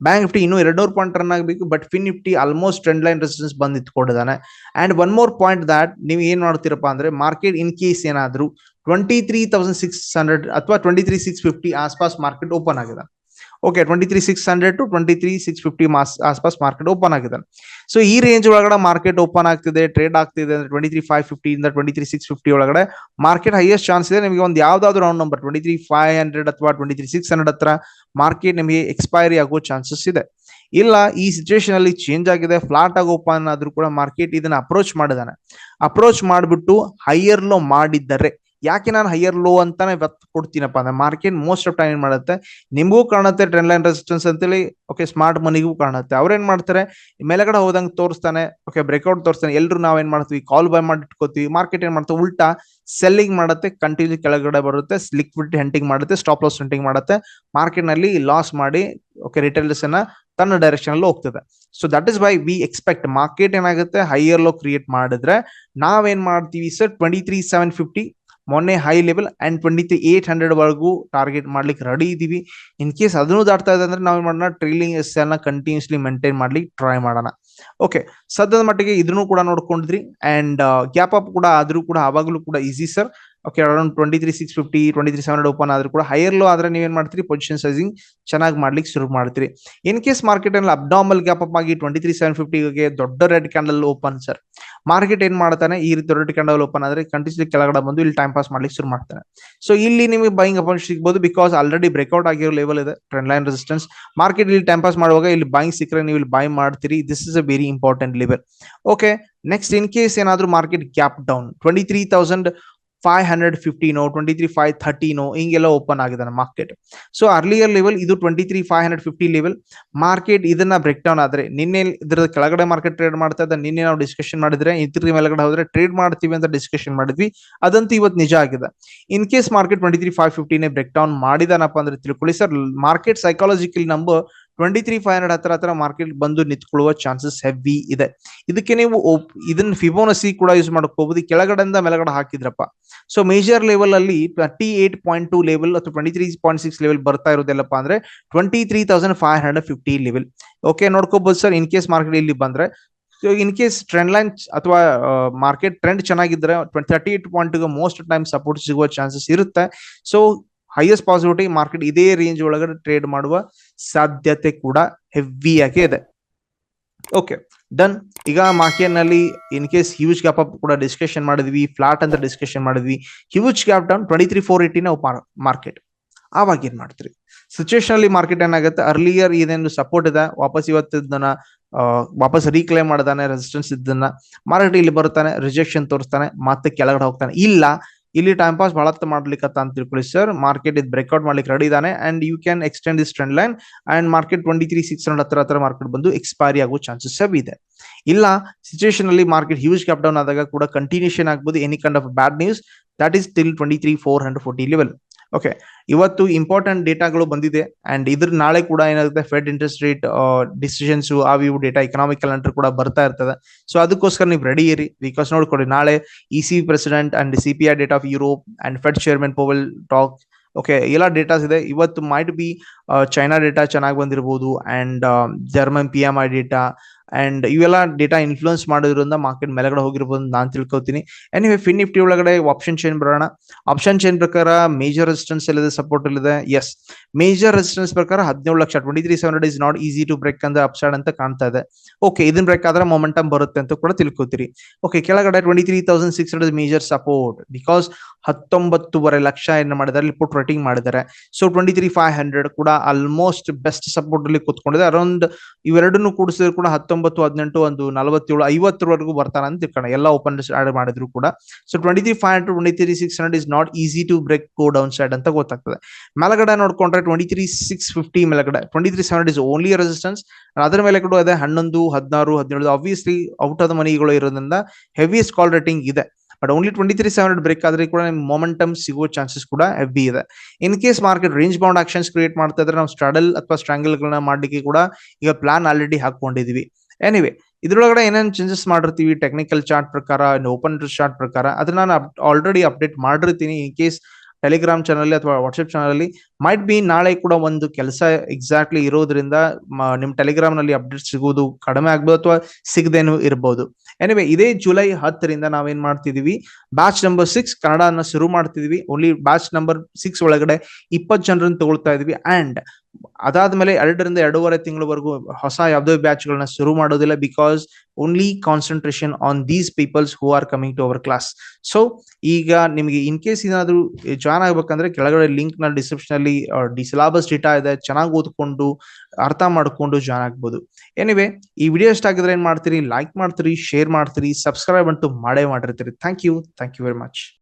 ಬ್ಯಾಂಕ್ ನಿಫ್ಟಿ ಇನ್ನೂ ಎರಡ್ನೂರು ಪಾಯಿಂಟ್ ರನ್ ಆಗಬೇಕು but FinNifty almost trend line resistance ಬಂದ್ ನಿಂತ್ಕೊಂಡಿದ್ದಾನೆ. ಅಂಡ್ ಒನ್ ಮೋರ್ ಪಾಯಿಂಟ್ ದಾಟ್ ನೀವು ಏನ್ ಮಾಡ್ತೀರಪ್ಪ ಅಂದ್ರೆ ಮಾರ್ಕೆಟ್ ಇನ್ ಕೇಸ್ ಏನಾದ್ರು twenty three thousand six hundred ಅಥವಾ ಟ್ವೆಂಟಿ ತ್ರೀ ಸಿಕ್ಸ್ ಫಿಫ್ಟಿ ಆಸ್ಪಾಸ್ ಮಾರ್ಕೆಟ್ ಓಪನ್ ಆಗಿದೆ. Okay twenty three six hundred to twenty three six fifty mass ಆಸ್ಪಾಸ್ ಮಾರ್ಕೆಟ್ ಓಪನ್ ಆಗಿದೆ ಸೊ ಈ ರೇಂಜ್ ಒಳಗಡೆ ಮಾರ್ಕೆಟ್ ಓಪನ್ ಆಗ್ತಿದೆ trade ಆಗ್ತಿದೆ ಅಂದ್ರೆ ಟ್ವೆಂಟಿ ತ್ರೀ ಫೈವ್ ಫಿಫ್ಟಿ ಇಂದ ಟ್ವೆಂಟಿ ತ್ರೀ ಸಿಕ್ಸ್ ಫಿಫ್ಟಿ ಒಳಗಡೆ ಮಾರ್ಕೆಟ್ ಹೈಯೆಸ್ಟ್ ಚಾನ್ಸ್ ಇದೆ. ನಿಮಗೆ ಒಂದು ಯಾವ್ದಾದ್ರು round number twenty three five hundred ಅಥವಾ ಟ್ವೆಂಟಿ ತ್ರೀ ಸಿಕ್ಸ್ ಹಂಡ್ರೆಡ್ ಹತ್ರ ಮಾರ್ಕೆಟ್ ನಿಮಗೆ ಎಕ್ಸ್ಪೈರಿ ಆಗೋ ಚಾನ್ಸಸ್ ಇದೆ. ಇಲ್ಲ, ಈ ಸಿಚುವೇಶನ್ ಅಲ್ಲಿ ಚೇಂಜ್ ಆಗಿದೆ ಫ್ಲಾಟ್ ಆಗಿ ಓಪನ್ ಆದ್ರೂ ಕೂಡ ಮಾರ್ಕೆಟ್ ಇದನ್ನ ಅಪ್ರೋಚ್ ಮಾಡಿದಾನೆ ಅಪ್ರೋಚ್ ಮಾಡಿಬಿಟ್ಟು ಹೈಯರ್ ಲೋ ಮಾಡಿದ್ದರೆ. ಯಾಕೆ ನಾನು ಹೈಯರ್ ಲೋ ಅಂತಾನೆ ಕೊಡ್ತೀನಪ್ಪ? ಅಂದ್ರೆ ಮಾರ್ಕೆಟ್ ಮೋಸ್ಟ್ ಆಫ್ ಟೈಮ್ ಏನ್ ಮಾಡುತ್ತೆ? ನಿಮಗೂ ಕಾಣುತ್ತೆ ಟ್ರೆಂಡ್ ಲೈನ್ ರೆಸಿಸ್ಟೆನ್ಸ್ ಅಂತೇಳಿ ಓಕೆ ಸ್ಮಾರ್ಟ್ ಮನಿಗೂ ಕಾಣುತ್ತೆ. ಅವ್ರೇನ್ ಮಾಡ್ತಾರೆ? ಮೇಲೆಗಡೆ ಹೋದಂಗೆ ತೋರಿಸ್ತಾನೆ ಓಕೆ ಬ್ರೇಕ್ಔಟ್ ತೋರಿಸ್ತಾನೆ. ಎಲ್ರು ನಾವೇನ್ ಮಾಡ್ತೀವಿ? ಕಾಲ್ ಬೈ ಮಾಡಿ ಇಟ್ಕೋತೀವಿ. ಮಾರ್ಕೆಟ್ ಏನ್ ಮಾಡ್ತೀವಿ? ಉಲ್ಟಾ ಸೆಲ್ಲಿಂಗ್ ಮಾಡುತ್ತೆ ಕಂಟಿನ್ಯೂ ಕೆಳಗಡೆ ಬರುತ್ತೆ ಲಿಕ್ವಿಡ್ ಹೆಂಟಿಂಗ್ ಮಾಡುತ್ತೆ ಸ್ಟಾಪ್ ಲಾಸ್ ಹೆಂಟಿಂಗ್ ಮಾಡುತ್ತೆ. ಮಾರ್ಕೆಟ್ನಲ್ಲಿ ಲಾಸ್ ಮಾಡಿ ಓಕೆ ರಿಟೇಲರ್ಸ್ ಅನ್ನ ತನ್ನ ಡೈರೆಕ್ಷನ್ ಅಲ್ಲಿ ಹೋಗ್ತದೆ. So that is by we expect market ಏನಾಗುತ್ತೆ? ಹೈಯರ್ ಲೋ ಕ್ರಿಯೇಟ್ ಮಾಡಿದ್ರೆ ನಾವೇನ್ ಮಾಡ್ತೀವಿ sir twenty three seven fifty ಮೊನ್ನೆ high level and twenty three eight hundred ವರೆಗೂ ಟಾರ್ಗೆಟ್ ಮಾಡ್ಲಿಕ್ಕೆ ರೆಡಿ ಇದ್ದೀವಿ ಇನ್ ಕೇಸ್ ಅದನ್ನು ದಾಟ್ತಾ ಇದೆ ಅಂದ್ರೆ ನಾವೇನ್ ಮಾಡೋಣ ಟ್ರೈಲಿಂಗ್ ಎಸ್ನ ಕಂಟಿನ್ಯೂಸ್ಲಿ ಮೇಂಟೈನ್ ಮಾಡ್ಲಿಕ್ಕೆ ಟ್ರೈ ಮಾಡೋಣ. ಓಕೆ ಸದ್ಯದ ಮಟ್ಟಿಗೆ ಇದನ್ನು ಕೂಡ ನೋಡ್ಕೊಂಡಿದ್ರಿ. ಅಂಡ್ ಗ್ಯಾಪ್ ಅಪ್ ಕೂಡ ಆದರೂ ಕೂಡ ಅವಾಗಲೂ ಕೂಡ easy sir okay around twenty three six fifty twenty three seven open ಆದ್ರೂ ಕೂಡ ಹೈಯರ್ ಲೋ ಆದ್ರೆ ನೀವೇನ್ ಮಾಡ್ತೀರಿ? ಪೊಸಿಷನ್ ಸೈಸಿಂಗ್ ಚೆನ್ನಾಗಿ ಮಾಡ್ಲಿಕ್ಕೆ ಶುರು ಮಾಡ್ತೀರಿ. ಇನ್ ಕೇಸ್ ಮಾರ್ಕೆಟ್ ಅಲ್ಲಿ ಅಬ್ನಾರ್ಮಲ್ ಗ್ಯಾಪ್ ಅಪ್ ಆಗಿ ಟ್ವೆಂಟಿ ತ್ರೀ ಸೆವೆನ್ ಫಿಫ್ಟಿಗೆ ದೊಡ್ಡ red candle open sir market ಏನ್ ಮಾಡ್ತಾನೆ? ಈ ರೀತಿ ರೆಡ್ ಕ್ಯಾಂಡಲ್ ಓಪನ್ ಆದ್ರೆ ಕಂಟಿನ್ಯೂಸ್ಲಿ ಕೆಳಗಡೆ ಬಂದು ಇಲ್ಲಿ ಟೈಮ್ ಪಾಸ್ ಮಾಡ್ಲಿಕ್ಕೆ ಶುರು ಮಾಡ್ತಾನೆ. ಸೊ ಇಲ್ಲಿ ನಿಮಗೆ ಬೈಂಗ್ ಅಪೌಂಟ್ ಸಿಗ್ಬೋದು ಬಿಕಾಸ್ ಆಲ್ರೆಡಿ ಬ್ರೇಕ್ಔಟ್ ಆಗಿರೋ ಲೆವೆಲ್ ಇದೆ. ಟ್ರೆಂಡ್ ಲೈನ್ ರೆಸಿಸ್ಟೆನ್ಸ್ ಮಾರ್ಕೆಟ್ ಇಲ್ಲಿ ಟೈಮ್ ಪಾಸ್ ಮಾಡುವಾಗ ಇಲ್ಲಿ ಬೈಂಗ್ ಸಿಕ್ಕರೆ ನೀವು ಇಲ್ಲಿ ಬೈ ಮಾಡ್ತೀರಿ. This is a very important level okay next in case ಏನಾದರೂ market gap down twenty three thousand five hundred ಫಿಫ್ಟೀನೋ twenty three five ಥರ್ಟೀನೋ ಹಿಂಗೆಲ್ಲ ಓಪನ್ ಆಗಿದೆ ಮಾರ್ಕೆಟ್ ಸೊ ಅರ್ಲಿಯರ್ ಲೆವೆಲ್ ಇದು twenty three five hundred fifty level market ಇದನ್ನ break down ಆದ್ರೆ, ನಿನ್ನೆ ಇದ್ರ ಕೆಳಗಡೆ ಮಾರ್ಕೆಟ್ ಟ್ರೇಡ್ ಮಾಡ್ತಾ ಇದ್ದ, ನಿನ್ನೆ ನಾವು ಡಿಸ್ಕಷನ್ ಮಾಡಿದ್ರೆ ಇದ್ರ ಮೇಲ್ಗಡೆ ಹೋದ್ರೆ ಟ್ರೇಡ್ ಮಾಡ್ತೀವಿ ಅಂತ ಡಿಸ್ಕಷನ್ ಮಾಡಿದ್ವಿ. ಅದಂತೂ ಇವತ್ತು ನಿಜ ಆಗಿದೆ. In case market twenty three five ಫಿಫ್ಟಿನೇ break down ಮಾಡಿದಾನಪ್ಪ ಅಂದ್ರೆ ತಿಳ್ಕೊಳ್ಳಿ sir market psychologically number twenty three five hundred ಹತ್ರ ಹತ್ರ ಮಾರ್ಕೆಟ್ ಬಂದು ನಿಂತ್ಕೊಳ್ಳುವ ಚಾನ್ಸಸ್ ಹೆವಿ ಇದೆ. ಇದಕ್ಕೆ ನೀವು ಇದನ್ನ ಫಿಬೋನಸಿ ಕೂಡ ಯೂಸ್ ಮಾಡ್ಕೋಬಹುದು ಕೆಳಗಡೆಯಿಂದ ಮೇಲಗಡೆ ಹಾಕಿದ್ರಪ್ಪ. ಸೊ ಮೇಜರ್ ಲೆವೆಲ್ ಅಲ್ಲಿ twenty eight point two level ಅಥವಾ twenty three point six level ಬರ್ತಾ ಇರೋದೆಲ್ಲಪ್ಪ ಅಂದ್ರೆ twenty three thousand five hundred fifty level okay ನೋಡ್ಕೋಬಹುದು sir in case market ಇಲ್ಲಿ ಬಂದ್ರೆ. ಇನ್ ಕೇಸ್ ಟ್ರೆಂಡ್ ಲೈನ್ ಅಥವಾ ಮಾರ್ಕೆಟ್ ಟ್ರೆಂಡ್ ಚೆನ್ನಾಗಿದ್ರೆ thirty eight point most time support ಸಿಗುವ chances ಇರುತ್ತೆ. ಸೊ ಹೈಯೆಸ್ಟ್ ಪಾಸಿಬಿಲಿಟಿ ಮಾರ್ಕೆಟ್ ಇದೇ ರೇಂಜ್ ಒಳಗಡೆ ಟ್ರೇಡ್ ಮಾಡುವ ಸಾಧ್ಯತೆ ಕೂಡ ಹೆವಿಯಾಗಿ ಇದೆ. ಓಕೆ ಡನ್ ಈಗ ಮಾರ್ಕೆಟ್ನಲ್ಲಿ in case huge gap up ಕೂಡ ಡಿಸ್ಕಷನ್ ಮಾಡಿದ್ವಿ ಫ್ಲಾಟ್ ಅಂತ ಡಿಸ್ಕಷನ್ ಮಾಡಿದ್ವಿ huge gap down twenty three four ಏಟಿನ market ಆವಾಗ ಏನ್ ಮಾಡ್ತೀರಿ? ಸಿಚುವೇಶನ್ ಅಲ್ಲಿ ಮಾರ್ಕೆಟ್ ಏನಾಗುತ್ತೆ? ಅರ್ಲಿಯರ್ ಇದೇನು ಸಪೋರ್ಟ್ ಇದೆ? ವಾಪಸ್ ಇವತ್ತಿದ್ದನ್ನ ವಾಪಸ್ ರೀಕ್ಲೇಮ್ ಮಾಡಿದಾನೆ ರೆಸಿಸ್ಟೆನ್ಸ್ ಇದ್ದನ್ನ ಮಾರ್ಕೆಟ್ ಇಲ್ಲಿ ಬರ್ತಾನೆ ರಿಜೆಕ್ಷನ್ ತೋರಿಸ್ತಾನೆ, ಮತ್ತೆ ಕೆಳಗಡೆ ಹೋಗ್ತಾನೆ. ಇಲ್ಲ ಇಲ್ಲಿ ಟೈಮ್ ಪಾಸ್ ಬಹಳ ಮಾಡ್ಲಿಕ್ಕೆ ಅಂತ ತಿಳ್ಕೊಳ್ಳಿ ಸರ್ ಮಾರ್ಕೆಟ್ ಇದು ಬ್ರೇಕ್ಔಟ್ ಮಾಡ್ಲಿಕ್ಕೆ ರೆಡಿ ಇದಾನೆ and you can extend this trend line and market twenty three six hundred ಹತ್ರ ಹತ್ರ ಮಾರ್ಕೆಟ್ ಬಂದು ಎಕ್ಸ್ಪೈರಿ ಆಗೋ ಚಾನ್ಸಸ್ ಇದೆ. ಇಲ್ಲ ಸಿಚುವೇಶನ್ ಅಲ್ಲಿ ಮಾರ್ಕೆಟ್ ಹ್ಯೂಜ್ ಕ್ಯಾಪ್ ಡೌನ್ ಆದಾಗ ಕೂಡ ಕಂಟಿನ್ಯೂಷನ್ ಆಗ್ಬೋದು. Any kind of bad news that is till twenty three four hundred forty level okay ಇವತ್ತು ಇಂಪಾರ್ಟೆಂಟ್ ಡೇಟಾಗಳು ಬಂದಿದೆ ಅಂಡ್ ಇದ್ರ ನಾಳೆ ಕೂಡ ಏನಾಗುತ್ತೆ? ಫೆಡ್ ಇಂಟ್ರೆಸ್ಟ್ ರೇಟ್ ಡಿಸಿಷನ್ಸ್ ಅವು ಇವು ಡೇಟಾ ಎಕನಾಮಿಕ್ ಕ್ಯಾಲೆಂಡರ್ ಕೂಡ ಬರ್ತಾ ಇರ್ತದೆ. ಸೊ ಅದಕ್ಕೋಸ್ಕರ ನೀವು ರೆಡಿ ಇರಿ. ಬಿಕಾಸ್ ನೋಡ್ಕೊಡಿ ನಾಳೆ E C president and C P date of Europe and Fed chairman Powell talk okay ಎಲ್ಲ ಡೇಟಾಸ್ ಇದೆ. ಇವತ್ತು ಮೈಟ್ ಬಿ ಚೈನಾ ಡೇಟಾ ಚೆನ್ನಾಗಿ ಬಂದಿರಬಹುದು and German P M I data and ಇವೆಲ್ಲ ಡೇಟಾ ಇನ್ಫ್ಲೂಯೆನ್ಸ್ ಮಾಡೋದ್ರಿಂದ ಮಾರ್ಕೆಟ್ ಮೇಲೆಗಡೆ ಹೋಗಿರ್ಬೋದು ನಾನು ತಿಳ್ಕೊತೀನಿ. ಎನಿವೆ ಫಿನ್ ನಿಫ್ಟಿ ಒಳಗಡೆ ಆಪ್ಷನ್ ಚೈನ್ ಬರೋಣ. ಆಪ್ಷನ್ ಚೈನ್ ಪ್ರಕಾರ ಮೇಜರ್ ರೆಸಿಸ್ಟೆನ್ಸ್ ಎಲ್ಲಿದೆ ಸಪೋರ್ಟ್ ಎಲ್ಲಿದೆ ಎಸ್ ಮೇಜರ್ ರೆಸಿಸ್ಟೆನ್ಸ್ ಪ್ರಕಾರ ಹದಿನೇಳು lakh twenty three seven is not easy to break ಅಂದ್ರೆ ಅಪ್ಸೈಡ್ ಅಂತ ಕಾಣ್ತಾ ಇದೆ. ಓಕೆ ಇದನ್ನ ಬ್ರೇಕ್ ಆದ್ರೆ ಮೊಮೆಂಟಮ್ ಬರುತ್ತೆ ಅಂತ ಕೂಡ ತಿಳ್ಕೊತೀರಿ. ಓಕೆ ಕೆಳಗಡೆ twenty three thousand six hundred major support because ಹತ್ತೊಂಬತ್ತುವರೆ lakh ಏನು ಮಾಡಿದ್ದಾರೆ ಇಲ್ಲಿ ಪುಟ್ ರೇಟಿಂಗ್ ಮಾಡಿದ್ದಾರೆ. So twenty three five hundred ಕೂಡ ಆಲ್ಮೋಸ್ಟ್ ಬೆಸ್ಟ್ ಸಪೋರ್ಟ್ ಅಲ್ಲಿ ಕೂತ್ಕೊಂಡಿದೆ. ಅರೌಂಡ್ ಇವೆರಡನ್ನು ಕೂಡಿಸಿದ್ರು ಕೂಡ ಹತ್ತೊಂಬತ್ತು, ಹದಿನೆಂಟು, ಒಂದು ನಲವತ್ತೇಳು, ಐವತ್ತರವರೆಗೂ ಬರ್ತಾನೆ ಅಂತ ತಿಳ್ಕೊಳ್ಳೋಣ ಎಲ್ಲ ಓಪನ್ ಆಡ್ ಮಾಡಿದ್ರು ಕೂಡ. So twenty three five hundred twenty three six hundred is not easy to break go down side ಅಂತ ಗೊತ್ತಾಗ್ತದೆ. ಮೇಲಗಡೆ ನೋಡ್ಕೊಂಡ್ರೆ ಟ್ವೆಂಟಿ ತ್ರೀ ಸಿಕ್ಸ್ ಫಿಫ್ಟಿ ಮೇಲಗಡೆ twenty three seven is only resistance ಅದರ ಮೇಲೆ ಕೂಡ ಅದೇ ಹನ್ನೊಂದು, ಹದಿನಾರು, ಹದಿನೇಳು ಅಬ್ವಿಯಸ್ಲಿ ಔಟ್ ಆದ ಮನಿಗಳು ಇರೋದ್ರಿಂದ ಹೆವಿಯಸ್ಟ್ ಕಾಲ್ ರೇಟಿಂಗ್ ಇದೆ. But only twenty three seven break ಆದ್ರೆ ಕೂಡ ನಿಮ್ಗೆ ಮೊಮೆಂಟಮ್ ಸಿಗೋ ಚಾನ್ಸಸ್ ಕೂಡ ಹೆವಿ ಇದೆ. In case market range bound actions create ಮಾಡ್ತಾ ಇದ್ರೆ ನಾವು ಸ್ಟ್ರಾಡಲ್ ಅಥವಾ ಸ್ಟ್ರಾಂಗಲ್ ಗಳನ್ನ ಮಾಡ್ಲಿಕ್ಕೆ ಕೂಡ ಈಗ ಪ್ಲಾನ್ ಆಲ್ರೆಡಿ ಹಾಕೊಂಡಿದೀವಿ ಎನಿವೆ ಇದ್ರೊಳಗಡೆ ಏನೇನು ಚೇಂಜಸ್ ಮಾಡಿರ್ತೀವಿ? ಟೆಕ್ನಿಕಲ್ ಚಾರ್ಟ್ ಪ್ರಕಾರ ಓಪನ್ ಚಾರ್ಟ್ ಪ್ರಕಾರ, ಅದನ್ನ ನಾನು ಆಲ್ರೆಡಿ ಅಪ್ಡೇಟ್ ಮಾಡಿರ್ತೀನಿ. ಇನ್ ಕೇಸ್ ಟೆಲಿಗ್ರಾಮ್ ಚಾನಲ್ ಅಥವಾ ವಾಟ್ಸಪ್ ಚಾನಲ್ ಮೈಟ್ ಬಿ ನಾಳೆ ಕೂಡ ಒಂದು ಕೆಲಸ ಎಕ್ಸಾಕ್ಟ್ಲಿ ಇರೋದ್ರಿಂದ ನಿಮ್ ಟೆಲಿಗ್ರಾಮ್ನಲ್ಲಿ ಅಪ್ಡೇಟ್ ಸಿಗೋದು ಕಡಿಮೆ ಆಗ್ಬೋದು ಅಥವಾ ಸಿಗದೇನು ಇರಬಹುದು ಎನಿವೆ ಇದೇ ಜುಲೈ ಹತ್ತರಿಂದ ನಾವೇನ್ ಮಾಡ್ತಿದೀವಿ? ಬ್ಯಾಚ್ ನಂಬರ್ ಸಿಕ್ಸ್ ಕನ್ನಡನ ಶುರು ಮಾಡ್ತಿದೀವಿ. ಓನ್ಲಿ ಬ್ಯಾಚ್ ನಂಬರ್ ಸಿಕ್ಸ್ ಒಳಗಡೆ ಇಪ್ಪತ್ತು ಜನರನ್ನು ತಗೊಳ್ತಾ ಇದೀವಿ. ಅಂಡ್ ಅದಾದ್ಮೇಲೆ ಎರಡರಿಂದ ಎರಡೂವರೆ ತಿಂಗಳವರೆಗೂ ಹೊಸ ಯಾವ್ದೋ ಬ್ಯಾಚ್ ಗಳನ್ನ ಶುರು ಮಾಡೋದಿಲ್ಲ because only concentration on these peoples who are coming to our class. So, ಈಗ ನಿಮಗೆ ಇನ್ ಕೇಸ್ ಏನಾದ್ರು ಜಾಯ್ನ್ ಆಗ್ಬೇಕಂದ್ರೆ ಕೆಳಗಡೆ ಲಿಂಕ್ನ ಡಿಸ್ಕ್ರಿಪ್ಷನ್ ಅಲ್ಲಿ ಡಿ ಸಿಲಾಬಸ್ ಡೇಟಾ ಇದೆ, ಚೆನ್ನಾಗಿ ಓದ್ಕೊಂಡು, ಅರ್ಥ ಮಾಡ್ಕೊಂಡು ಜಾಯ್ನ್ ಆಗ್ಬೋದು. ಎನಿವೆ, ಈ ವಿಡಿಯೋ ಇಷ್ಟ ಆಗಿದ್ರೆ ಏನ್ ಮಾಡ್ತೀರಿ? ಲೈಕ್ ಮಾಡ್ತೀರಿ, ಶೇರ್ ಮಾಡ್ತೀರಿ, ಸಬ್ಸ್ಕ್ರೈಬ್ ಅಂತೂ ಮಾಡೇ ಮಾಡಿರ್ತೀರಿ. Thank you thank you very much.